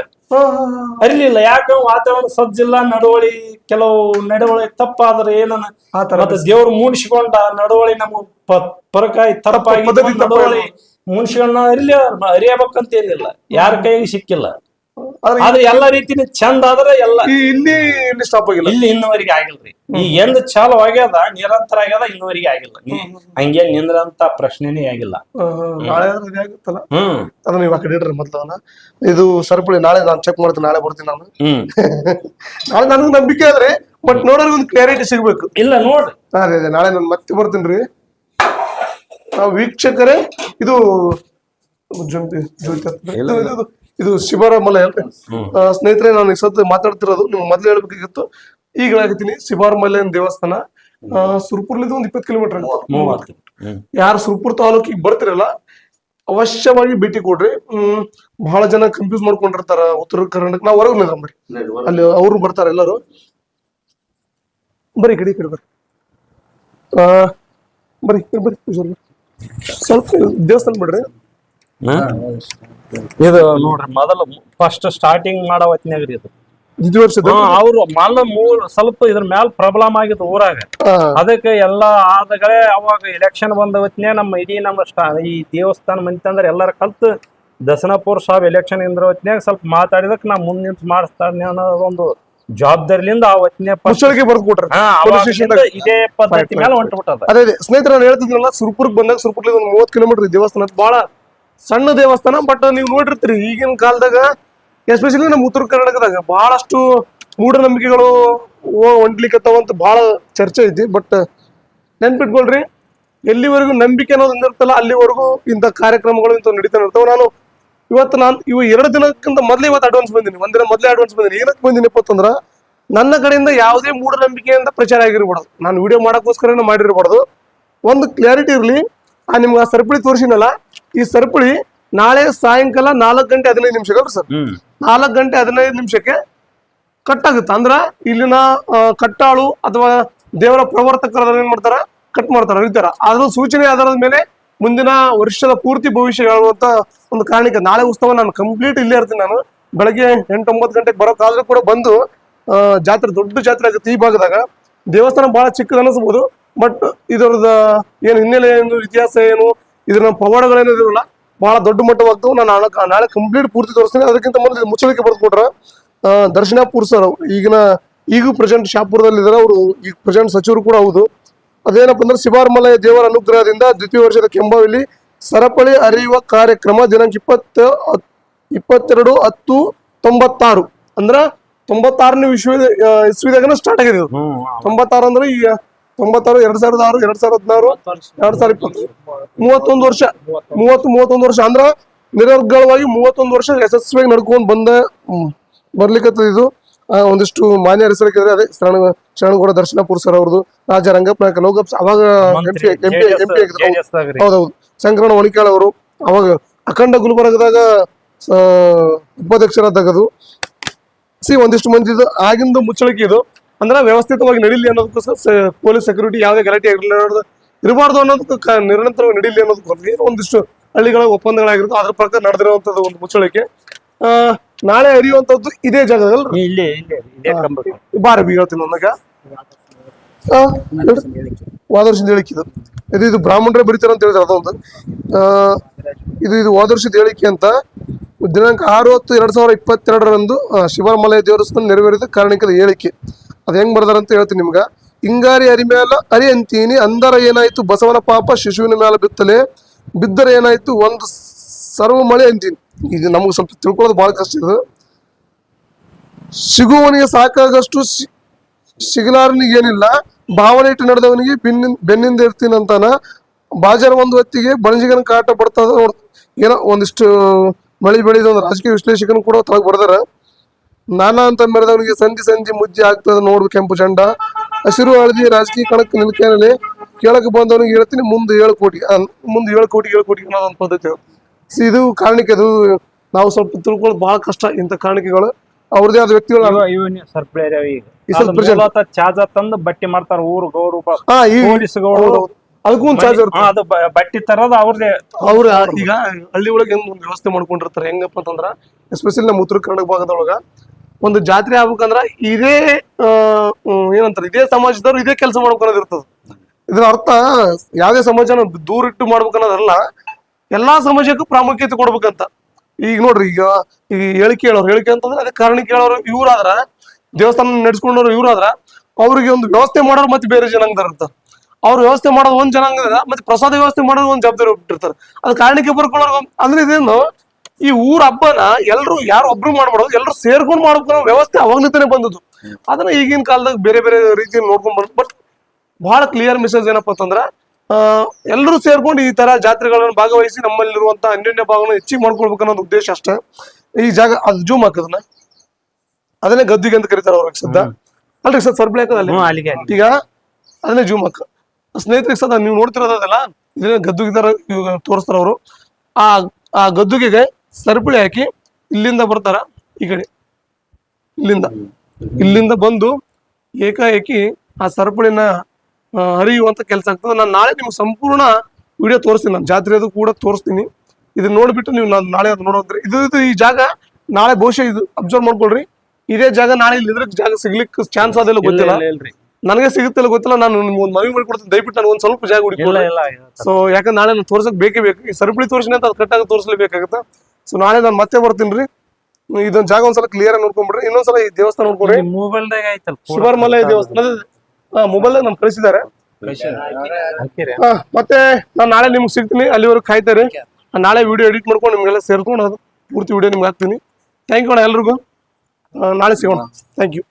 ಅರಿಲಿಲ್ಲ ಯಾಕ ವಾತಾವರಣ ಸಜ್ಜಿಲ್ಲ ನಡವಳಿ ಕೆಲವು ನಡವಳಿ ತಪ್ಪಾದ್ರೆ ಏನನ? ಮತ್ತೆ ದೇವ್ರು ಮೂಡಿಸಿಕೊಂಡ ನಡವಳಿ ನಮಗ್ ಪರಕಾಯಿ ಪದ್ಧತಿ ನಡವಳಿ ಮುನ್ಸಿಕೊಂಡ ಅರಿಲಿ ಅರಿಯಬೇಕಂತ ಏನಿಲ್ಲ. ಯಾರ ಕೈಗೆ ಸಿಕ್ಕಿಲ್ಲ. ಆದ್ರೆ ಆದ್ರೆ ಎಲ್ಲಾ ರೀತಿನ ಚಂದ ಆದ್ರೆ ಎಲ್ಲ ಇಲ್ಲಿ ಇಲ್ಲಿ ಸ್ಟಾಪ್ ಆಗಿಲ್ಲ. ಇಲ್ಲಿ ಇನ್ನುವರೆಗೆ ಆಗಿಲ್ರಿ. ಈ ಎಂದ್ ಚಾಲು ಆಗ್ಯದ ನಿರಂತರ ಆಗ್ಯದ ಇನ್ನುವರೆಗೆ ಆಗಿಲ್ಲ. ಹಂಗೆ ನಿಂದ್ರಂತ ಪ್ರಶ್ನೆನೇ ಆಗಿಲ್ಲ. ನಾಳೆ ಆಗುತ್ತಲ್ಲ ಹ್ಮ್. ಅದನ್ನ ನೀವು ಕಡೆ ಇಡ್ರಿ ಇದು ಸರಪಳಿ ನಾಳೆ ನಾನು ಚೆಕ್ ಮಾಡ್ತೀನಿ ನಾಳೆ ಬರ್ತೀನಿ ನಾನು. ನಾಳೆ ನನಗೆ ನಂಬಿಕೆ ಆದ್ರೆ ಬಟ್ ನೋಡೋರ್ಗೆ ಒಂದು ಕ್ಲಾರಿಟಿ ಸಿಗ್ಬೇಕು. ಇಲ್ಲ ನೋಡ್ರಿ ಅದೇ ಅದೇ ನಾಳೆ ನಾನು ಮತ್ತೆ ಬರ್ತೀನಿ ರೀ. ನಾವು ವೀಕ್ಷಕರೇ ಇದು ಜೊತೆ. ಇದು ಶಿವರಾಮಲ್ಲ ಅಲ್ರಿ. ಆ, ಸ್ನೇಹಿತರೆ ನಾನು ಈ ಸತ್ತು ಮಾತಾಡ್ತಿರೋದು ನಿಮ್ಗೆ ಮೊದ್ಲು ಹೇಳ್ಬೇಕಾಗಿತ್ತು ಈಗ ಹೇಳಾಕತ್ತೀನಿ ಶಿವರಾಮಲ್ಯನ ದೇವಸ್ಥಾನ. ಆ, ಸುರ್ಪುರ್ಲಿಂದ ಒಂದು ಇಪ್ಪತ್ತು ಕಿಲೋಮೀಟರ್ ಯಾರು ಸುರ್ಪುರ್ ತಾಲೂಕಿಗೆ ಬರ್ತಿರಲ್ಲ ಅವಶ್ಯವಾಗಿ ಭೇಟಿ ಕೊಡ್ರಿ. ಹ್ಮ್ ಬಹಳ ಜನ ಕನ್ಫ್ಯೂಸ್ ಮಾಡ್ಕೊಂಡಿರ್ತಾರ ಉತ್ತರ ಕರ್ನಾಟಕ. ನಾವು ಹೊರಗೆ ನಿಲ್ಲಂಬ್ರಿ ಅಲ್ಲಿ ಅವರು ಬರ್ತಾರೆ ಎಲ್ಲರೂ. ಬರೀ ಗಡಿ ಕಡೆ ಕಡೆ ಬರ್ರಿ. ಪೂಜಾರಿ ಬರ್ರಿ. ಸ್ವಲ್ಪ ದೇವಸ್ಥಾನ ಬಿಡ್ರಿ ಇದು ನೋಡ್ರಿ ಮೊದಲು ಫಸ್ಟ್ ಸ್ಟಾರ್ಟಿಂಗ್ ಮಾಡೋ ಹೊತ್ನ್ಯಾಗ ರೀ ಇದು. ಇದು ವರ್ಷದ? ಅವ್ರು ಮಲ್ಲ ಮೂರ್ ಸ್ವಲ್ಪ ಇದ್ರ ಮ್ಯಾಲ ಪ್ರಾಬ್ಲಮ್ ಆಗಿತ್ತು ಊರಾಗ. ಅದಕ್ಕೆ ಎಲ್ಲಾ ಆದಗಳೇ ಅವಾಗ ಎಲೆಕ್ಷನ್ ಬಂದ ಹೊತ್ನ್ಯಾಗ ನಮ್ಮ ಇಡೀ ನಮ್ಮ ಈ ದೇವಸ್ಥಾನ ಮಂತಂದ್ರೆ ಅಂದ್ರೆ ಎಲ್ಲರ ಕಲ್ತು ದಸನಾಪುರ ಸಾಬ್ ಎಲೆಕ್ಷನ್ ಇಂದ್ರ ಹೊತ್ತಿನಾಗ ಸ್ವಲ್ಪ ಮಾತಾಡಿದಕ್ಕೆ ನಾ ಮುಂದ್ ನಿಂತು ಮಾಡಿಸ್ತಾನೆ ಅನ್ನೋದೊಂದು ಜವಾಬ್ದಾರಿಲಿಂದ ಆ ಹೊತ್ತಿನೇ ಮುಚ್ಚಳಿಕೆ ಬರ್ದು ಕೊಟ್ರಿ. ಇದೇ ಪದ್ಧತಿ ಮೇಲೆ ಹೊಂಟ್ಬಿಟ್ಟದ. ಅದೇ ಸ್ನೇಹಿತರ ಹೇಳ್ತಿದ್ರಲ್ಲ ಸುರ್ಪುರ್ಗ್ ಬಂದಾಗ ಸುರ್ಪುರ್ಲಿ ಒಂದು ಮೂವತ್ತು ಕಿಲೋಮೀಟರ್ ದೇವಸ್ಥಾನ ಬಹಳ ಸಣ್ಣ ದೇವಸ್ಥಾನ ಬಟ್ ನೀವು ನೋಡಿರ್ತೀರಿ ಈಗಿನ ಕಾಲದಾಗ ಎಸ್ಪೆಷಲಿ ನಮ್ಮ ಉತ್ತರ ಕರ್ನಾಟಕದಾಗ, ಬಹಳಷ್ಟು ಮೂಢನಂಬಿಕೆಗಳು ಅಂತ ಬಹಳ ಚರ್ಚೆ ಐತಿ. ಬಟ್ ನೆನ್ಪಿಟ್ಕೊಳ್ರಿ, ಎಲ್ಲಿವರೆಗೂ ನಂಬಿಕೆ ಅನ್ನೋದು ಇರ್ತಲ್ಲ ಅಲ್ಲಿವರೆಗೂ ಇಂಥ ಕಾರ್ಯಕ್ರಮಗಳು ಇಂಥ ನಡೀತಾನೆ ಇರ್ತಾವ. ನಾನು ಇವತ್ತು ನಾನು ಇವು ಎರಡು ದಿನಕ್ಕಿಂತ ಮೊದಲೇ ಇವತ್ತು ಅಡ್ವಾನ್ಸ್ ಬಂದೀನಿ. ಒಂದಿನ ಮೊದಲೇ ಅಡ್ವಾನ್ಸ್ ಬಂದೀನಿ. ಏನಕ್ಕೆ ಬಂದೀನಪ್ಪ ಅಂದ್ರೆ ನನ್ನ ಕಡೆಯಿಂದ ಯಾವುದೇ ಮೂಢನಂಬಿಕೆಯಿಂದ ಪ್ರಚಾರ ಆಗಿರ್ಬಾರ್ದು. ನಾನು ವಿಡಿಯೋ ಮಾಡೋಕ್ಕೋಸ್ಕರ ಮಾಡಿರ್ಬಾರ್ದು. ಒಂದು ಕ್ಲಾರಿಟಿ ಇರಲಿ ನಿಮ್ಗೆ ಆ ಸರಪಳಿ ತೋರಿಸಿನಲ್ಲ ಈ ಸರಪಳಿ ನಾಳೆ ಸಾಯಂಕಾಲ ನಾಲ್ಕು ಗಂಟೆ ಹದಿನೈದು ನಿಮಿಷಕ್ಕೆ ಸರ್. ನಾಲ್ಕು ಗಂಟೆ ಹದಿನೈದು ನಿಮಿಷಕ್ಕೆ ಕಟ್ ಆಗುತ್ತೆ ಅಂದ್ರ ಇಲ್ಲಿನ ಕಟ್ಟಾಳು ಅಥವಾ ದೇವರ ಪ್ರವರ್ತಕರ ಏನ್ ಮಾಡ್ತಾರ? ಕಟ್ ಮಾಡ್ತಾರ ಅರಿತಾರ. ಅದ್ರ ಸೂಚನೆ ಆಧಾರದ ಮೇಲೆ ಮುಂದಿನ ವರ್ಷದ ಪೂರ್ತಿ ಭವಿಷ್ಯ ಹೇಳುವಂತ ಒಂದು ಕಾರಣಕ್ಕೆ ನಾಳೆ ಉತ್ಸವ ನಾನು ಕಂಪ್ಲೀಟ್ ಇಲ್ಲೇ ಇರ್ತೀನಿ ನಾನು. ಬೆಳಗ್ಗೆ ಎಂಟು ಒಂಬತ್ತು ಗಂಟೆಗೆ ಬರೋಕ್ಕಾದ್ರೂ ಕೂಡ ಬಂದು ಜಾತ್ರೆ ದೊಡ್ಡ ಜಾತ್ರೆ ಆಗುತ್ತೆ ಈ ಭಾಗದಾಗ. ದೇವಸ್ಥಾನ ಬಹಳ ಚಿಕ್ಕದ ಅನಿಸ್ಬೋದು. ಬಟ್ ಇದರದ ಏನು ಹಿನ್ನೆಲೆ ಏನು ಇತಿಹಾಸ ಏನು ಇದರ ಪವಾಡಗಳೇನು ಇದಿರಲ್ಲ ಬಹಳ ದೊಡ್ಡ ಮಟ್ಟವಾಗ್ತವೆ ನಾನು ನಾಳೆ- ನಾಳೆ ಕಂಪ್ಲೀಟ್ ಪೂರ್ತಿ ತೋರಿಸ್ತೀನಿ. ಅದಕ್ಕಿಂತ ಮೊದಲು ಮುಚ್ಚಳಿಕೆ ಬರೆದುಕೊಟ್ರೆ ದರ್ಶನಾಪುರ್ ಸರ್ ಈಗಿನ ಈಗೂ ಪ್ರೆಸೆಂಟ್ ಶಾಪುರದಲ್ಲಿ ಇದಾರೆ ಅವರು. ಈಗ ಪ್ರೆಸೆಂಟ್ ಸಚಿವರು ಕೂಡ ಹೌದು. ಅದೇನಪ್ಪ ಅಂದ್ರೆ ಶಿವಾರ್ಮಲಯ ದೇವರ ಅನುಗ್ರಹದಿಂದ ದ್ವಿತೀಯ ವರ್ಷದ ಕೆಂಬಾವಿಲಿ ಸರಪಳಿ ಅರಿಯುವ ಕಾರ್ಯಕ್ರಮ ದಿನಾಂಕ ಇಪ್ಪತ್ತ ಇಪ್ಪತ್ತೆರಡು ಹತ್ತು ತೊಂಬತ್ತಾರು. ಅಂದ್ರ ತೊಂಬತ್ತಾರನೇ ವಿಶ್ವ ಇಸ್ವಿದಾಗನ ಸ್ಟಾರ್ಟ್ ಆಗಿದೆ ತೊಂಬತ್ತಾರು ಅಂದ್ರೆ ಈಗ ತೊಂಬತ್ತಾರು ಎರಡ್ ಸಾವಿರದ ಆರು ಎರಡ್ ಸಾವಿರದ ಹದಿನಾರು ಎರಡ್ ಸಾವಿರದ ಇಪ್ಪತ್ತು. ಮೂವತ್ತೊಂದು ವರ್ಷ. ಮೂವತ್ತು ಮೂವತ್ತೊಂದು ವರ್ಷ. ಅಂದ್ರ ನಿರರ್ಗಳವಾಗಿ ಮೂವತ್ತೊಂದು ವರ್ಷ ಯಶಸ್ವಿಯಾಗಿ ನಡ್ಕೊಂಡ್ ಬಂದ ಬರ್ಲಿಕ್ಕೆ ಬರ್ಲಿಕ್ಕತ್ತದ ಇದು. ಒಂದಿಷ್ಟು ಮಾನ್ಯ ಹೆಸರಿದ್ದಾರೆ ಅದೇ ಶರಣ ಶರಣಗೌಡ ದರ್ಶನಪುರ ಸರ್ ಅವ್ರದ್ದು. ರಾಜ ರಂಗಪ್ಪ ಲೋಕಪ್ ಅವಾಗ M P M P M P ಆಗಿದ್ರು ಹೌದೌದು. ಶಂಕರಣ ಒಣಿಕಾಳ್ ಅವರು. ಅವಾಗ ಅಖಂಡ ಗುಲ್ಬರ್ಗದಾಗ ಉಪಾಧ್ಯಕ್ಷರಾದಾಗದು. ಸಿ ಒಂದಿಷ್ಟು ಮಂದಿ ಆಗಿಂದ ಮುಚ್ಚಳಿಕೆ ಇದು. ಅಂದ್ರೆ ವ್ಯವಸ್ಥಿತವಾಗಿ ನಡೀಲಿ ಅನ್ನೋದಕ್ಕೋಸ್ಕರ ಪೊಲೀಸ್ ಸೆಕ್ಯೂರಿಟಿ ಯಾವುದೇ ಗಲಾಟೆ ಆಗಿರಲಿ ಇರಬಾರ್ದು ಅನ್ನೋದಕ್ಕೆ ನಿರಂತರವಾಗಿ ನಡೀಲಿ ಅನ್ನೋದಕ್ಕೋಸ್ಕರ ಒಂದಿಷ್ಟು ಹಳ್ಳಿಗಳ ಒಪ್ಪಂದಗಳಾಗಿರುತ್ತೆ ಅದ್ರ ಪ್ರಕಾರ ನಡೆದಿರುವಂತದ್ದು ಒಂದು ಮುಚ್ಚಳಿಕೆ. ಆ, ನಾಳೆ ಅರಿಯುವಂತದ್ದು ಇದೇ ಜಾಗದಲ್ಲಿ ಬಾರಿ ಹೇಳ್ತೀನಿ ನನಗ ಆ, ಹೇಳ್ರಿ. ಹೇಳಿಕೆ ಇದು. ಇದು ಬ್ರಾಹ್ಮಣರೇ ಬರೀತಾರ ಅಂತ ಹೇಳಿದ್ರೆ ಅದೊಂದು. ಇದು ಇದು ವಾದರ್ಶದ ಹೇಳಿಕೆ ಅಂತ. ದಿನಾಂಕ ಆರು ಹತ್ತು ಎರಡ್ ಸಾವಿರದ ಇಪ್ಪತ್ತೆರಡರಂದು ಶಿವಮಲಯ ದೇವಸ್ಥಾನ ನೆರವೇರಿದ ಕಾರಣಿಕದ ಹೇಳಿಕೆ. ಅದ್ ಹೆಂಗ್ ಬರ್ದಾರ ಅಂತ ಹೇಳ್ತೀನಿ ನಿಮ್ಗ. ಹಿಂಗಾರಿ ಅರಿ ಮ್ಯಾಲ ಅರಿ ಅಂತೀನಿ, ಅಂದರ ಏನಾಯ್ತು, ಬಸವನ ಪಾಪ ಶಿಶುವಿನ ಮೇಲೆ ಬಿತ್ತಲೆ, ಬಿದ್ದರೆ ಏನಾಯ್ತು, ಒಂದು ಸರ್ವ ಮಳೆ ಅಂತೀನಿ. ಇದು ನಮಗೆ ಸ್ವಲ್ಪ ತಿಳ್ಕೊಳ್ಳೋದು ಬಹಳ ಕಷ್ಟ ಇದು. ಸಿಗುವವನಿಗೆ ಸಾಕಾಗಷ್ಟು ಸಿಗಲಾರನಿಗೆ ಏನಿಲ್ಲ, ಭಾವನೆ ಇಟ್ಟು ನಡೆದವನಿಗೆ ಬೆನ್ನಿಂದ ಬೆನ್ನಿಂದ ಇರ್ತೀನಿ ಅಂತಾನ. ಬಾಜಾರ ಒಂದು ಹೊತ್ತಿಗೆ ಬಣಜಿಗನ ಕಾಟ ಬರ್ತದ ನೋಡ್, ಏನೋ ಒಂದಿಷ್ಟು ಮಳೆ ಬೆಳೆದ ಒಂದು ರಾಜಕೀಯ ವಿಶ್ಲೇಷಕನು ಕೂಡ ತಳಗ್ ಬರ್ದಾರ. ನಾನಾ ಅಂತ ಮೆರೆದವನಿಗೆ ಸಂಜೆ ಸಂಜೆ ಮುಜ್ಜಿ ಆಗ್ತದ ನೋಡು ಕೆಂಪು ಚಂಡ. ಹಸಿರು ಹಳದಿ ರಾಜಕೀಯ ಕಣಕ್ಕೆ ನಿಲ್ಕೇನಲ್ಲಿ ಕೇಳಕ್ಕೆ ಬಂದವನಿಗೆ ಹೇಳ್ತೀನಿ ಮುಂದೆ ಏಳು ಕೋಟಿ. ಮುಂದೆ ಏಳು ಕೋಟಿ ಏಳು ಕೋಟಿ ಅನ್ನೋದೊಂದು ಪದ್ಧತಿ ಇದು ಕಾರಣಕ್ಕೆ ಅದು. ನಾವು ಸ್ವಲ್ಪ ತಿಳ್ಕೊಳ್ಳೋದು ಬಹಳ ಕಷ್ಟ ಇಂಥ ಕಾರಣಿಕೆಗಳು ಅವ್ರದೇ ಆದ ವ್ಯಕ್ತಿಗಳು ಇವ ಇವನೇ ಸರ್ಪ್ಲೇ ಅದಾವ ಈಗ. ತಂದು ಬಟ್ಟಿ ಮಾಡ್ತಾರ ಊರು ಗೌರವ ಪೊಲೀಸ್. ಅದಕ್ಕೂ ಒಂದು ಚಾರ್ಜ್ ಇರುತ್ತೆ. ಅದು ಬ- ಬಟ್ಟಿ ತರೋದು ಅವ್ರದೇ. ಅವ್ರ ಈಗ ಹಳ್ಳಿ ಒಳಗೆ ಹೆಂಗ್ ಒಂದು ವ್ಯವಸ್ಥೆ ಮಾಡ್ಕೊಂಡಿರ್ತಾರೆ ಹೆಂಗಪ್ಪ ಅಂತಂದ್ರ ಎಸ್ಪೆಷಲಿ ನಮ್ಮ ಉತ್ತರ ಕನ್ನಡ ಭಾಗದೊಳಗ ಒಂದು ಜಾತ್ರೆ ಆಗ್ಬೇಕಂದ್ರ ಇದೇ ಆ, ಹ್ಮ್, ಏನಂತಾರೆ ಇದೇ ಸಮಾಜದವ್ರು ಇದೇ ಕೆಲಸ ಮಾಡ್ಬೇಕನ್ನೋದು ಇರ್ತದೆ. ಇದ್ರ ಅರ್ಥ ಯಾವ್ದೇ ಸಮಾಜನ ದೂರ ಇಟ್ಟು ಮಾಡ್ಬೇಕನ್ನೋದಲ್ಲ ಎಲ್ಲಾ ಸಮಾಜಕ್ಕೂ ಪ್ರಾಮುಖ್ಯತೆ ಕೊಡ್ಬೇಕಂತ. ಈಗ ನೋಡ್ರಿ ಈಗ ಈ ಹೇಳಿಕೆ ಹೇಳೋರು ಹೇಳಿಕೆ ಅಂತಂದ್ರೆ ಅದೇ ಕಾರಣಕ್ಕೆ ಹೇಳೋರು ಇವ್ರಾದ್ರ ದೇವಸ್ಥಾನ ನಡೆಸ್ಕೊಂಡವ್ರು ಇವ್ರಾದ್ರ ಅವ್ರಿಗೆ ಒಂದು ವ್ಯವಸ್ಥೆ ಮಾಡೋರು ಮತ್ತೆ ಬೇರೆ ಜನಾಂಗದವ್ರು ಇರ್ತಾರೆ. ಅವ್ರು ವ್ಯವಸ್ಥೆ ಮಾಡೋದು ಒಂದ್ ಜನಾಂಗ ಮತ್ತೆ ಪ್ರಸಾದ ವ್ಯವಸ್ಥೆ ಮಾಡೋದು ಒಂದ್ ಜವಾಬ್ದಾರಿ ಬಿಟ್ಟಿರ್ತಾರೆ ಅದ್ ಕಾರಣಕ್ಕೆ ಬರ್ಕೊಳ್ಳೋರು ಅಂದ್ರೆ ಇದೇನು ಈ ಊರ ಹಬ್ಬನ ಎಲ್ರು ಯಾರು ಒಬ್ರು ಮಾಡ್ಬಾರ್ದು ಎಲ್ರು ಸೇರ್ಕೊಂಡು ಮಾಡ್ಬೇಕು ವ್ಯವಸ್ಥೆ ಅವಾಗ್ಲಿಂತಾನೆ ಬಂದದ್ದು. ಅದನ್ನ ಈಗಿನ ಕಾಲದಾಗ ಬೇರೆ ಬೇರೆ ರೀತಿಯಲ್ಲಿ ನೋಡ್ಕೊಂಡ್ ಬಂದ್ ಬಟ್ ಬಹಳ ಕ್ಲಿಯರ್ ಮೆಸೇಜ್ ಏನಪ್ಪಾ ಅಂತಂದ್ರ ಎಲ್ಲರೂ ಸೇರ್ಕೊಂಡು ಈ ತರ ಜಾತ್ರೆಗಳನ್ನ ಭಾಗವಹಿಸಿ ನಮ್ಮಲ್ಲಿರುವಂತ ಅನ್ಯೋನ್ಯ ಭಾವನ ಹೆಚ್ಚಿಗೆ ಮಾಡ್ಕೊಳ್ಬೇಕು ಅನ್ನೋದು ಉದ್ದೇಶ ಅಷ್ಟೇ. ಈ ಜಾಗ ಅದು ಜೂಮ್ ಹಾಕೋದನ್ನ. ಅದನ್ನೇ ಗದ್ದಿಗೆ ಅಂತ ಕರೀತಾರೆ ಅವ್ರಿಗೆ ಸದ್ದ. ಅಲ್ರಿ ಸರ್ ಸರ್ಬ್ಲೆ ಹಾಕದಲ್ಲಿ ಹ್ಮ್ ಅಲ್ಲಿ ಈಗ ಅದನ್ನೇ ಜೂಮ್ ಹಾಕ. ಸ್ನೇಹಿತರಿಗೆ ಸದ ನೀವು ನೋಡ್ತಿರೋದಲ್ಲ ಇದನ್ನ ಗದ್ದು ತರ ತೋರಿಸ್ತಾರ ಅವರು. ಆ ಆ ಗದ್ದುಗೆಗೆ ಸರಪಳಿ ಹಾಕಿ ಇಲ್ಲಿಂದ ಬರ್ತಾರ? ಈ ಕಡೆ. ಇಲ್ಲಿಂದ. ಇಲ್ಲಿಂದ ಬಂದು ಏಕಾಏಕಿ ಆ ಸರಪಳಿನ ಹರಿಯುವಂತ ಕೆಲಸ ಆಗ್ತದೆ. ನಾನು ನಾಳೆ ನಿಮ್ಗೆ ಸಂಪೂರ್ಣ ವಿಡಿಯೋ ತೋರಿಸ್ತೀನಿ. ನಾನು ಜಾತ್ರೆದು ಕೂಡ ತೋರಿಸ್ತೀನಿ. ಇದನ್ನ ನೋಡ್ಬಿಟ್ಟು ನೀವು ನಾನು ನಾಳೆ ಅದು ನೋಡೋದ್ರಿ ಇದು ಇದು ಈ ಜಾಗ ನಾಳೆ ಬಹುಶಃ ಇದು. ಅಬ್ಸರ್ವ್ ಮಾಡ್ಕೊಳ್ರಿ. ಇದೇ ಜಾಗ ನಾಳೆ ಇಲ್ಲಿದ್ರೆ ಜಾಗ ಸಿಗ್ಲಿಕ್ಕೆ ಚಾನ್ಸ್ ಅದೆಲ್ಲ ಗೊತ್ತಿಲ್ಲ. ನನಗೆ ಸಿಗುತ್ತಿಲ್ಲ ಗೊತ್ತಿಲ್ಲ. ನಾನು ನಿಮ್ಗೆ ಒಂದು ಮನವಿ ಮಾಡ್ಕೊಡ್ತೀನಿ ದಯವಿಟ್ಟು ನಾನು ಒಂದು ಸ್ವಲ್ಪ ಜಾಗ ಹುಡುಕಿ ಸೊ ಯಾಕಂದ್ರೆ ನಾಳೆ ನಾನು ತೋರ್ಸಕ್ ಬೇಕೇ ಬೇಕು. ಈ ಸರಪಳಿ ತೋರಿಸಿನ ಅಂತ ಅದು ಕಟ್ಟಾಗಿ ತೋರಿಸ್ಲೇಬೇಕಾಗತ್ತೆ. ಸೊ ನಾಳೆ ನಾನು ಮತ್ತೆ ಬರ್ತೀನಿ ರೀ. ಇದೊಂದು ಜಾಗ ಒಂದ್ಸಲ ಕ್ಲಿಯರ್ ಆಗಿ ನೋಡ್ಕೊಂಡ್ಬಿಡ್ರಿ ಇನ್ನೊಂದ್ಸಲ ಈ ದೇವಸ್ಥಾನ ನೋಡ್ಕೊಡ್ರಿ ಮೊಬೈಲ್ದಾಗ ಐತಲ್ ಶಿವರ್ಮಲಯ ದೇವಸ್ಥಾನ. ಮೊಬೈಲ್ ನಮ್ಗೆ ಕಳಿಸಿದ್ದಾರೆ. ಹಾ, ಮತ್ತೆ ನಾನು ನಾಳೆ ನಿಮ್ಗೆ ಸಿಗ್ತೀನಿ. ಅಲ್ಲಿವರೆಗೆ ಕಾಯ್ತಾರೆ. ನಾಳೆ ವಿಡಿಯೋ ಎಡಿಟ್ ಮಾಡ್ಕೊಂಡು ನಿಮ್ಗೆಲ್ಲ ಸೇರ್ಕೊಂಡು ಅದು ಪೂರ್ತಿ ವಿಡಿಯೋ ನಿಮ್ಗೆ ಹಾಕ್ತೀನಿ. ಥ್ಯಾಂಕ್ ಯು ಅಣ್ಣ ಎಲ್ರಿಗೂ. ನಾಳೆ ಸಿಗೋಣ. Thank you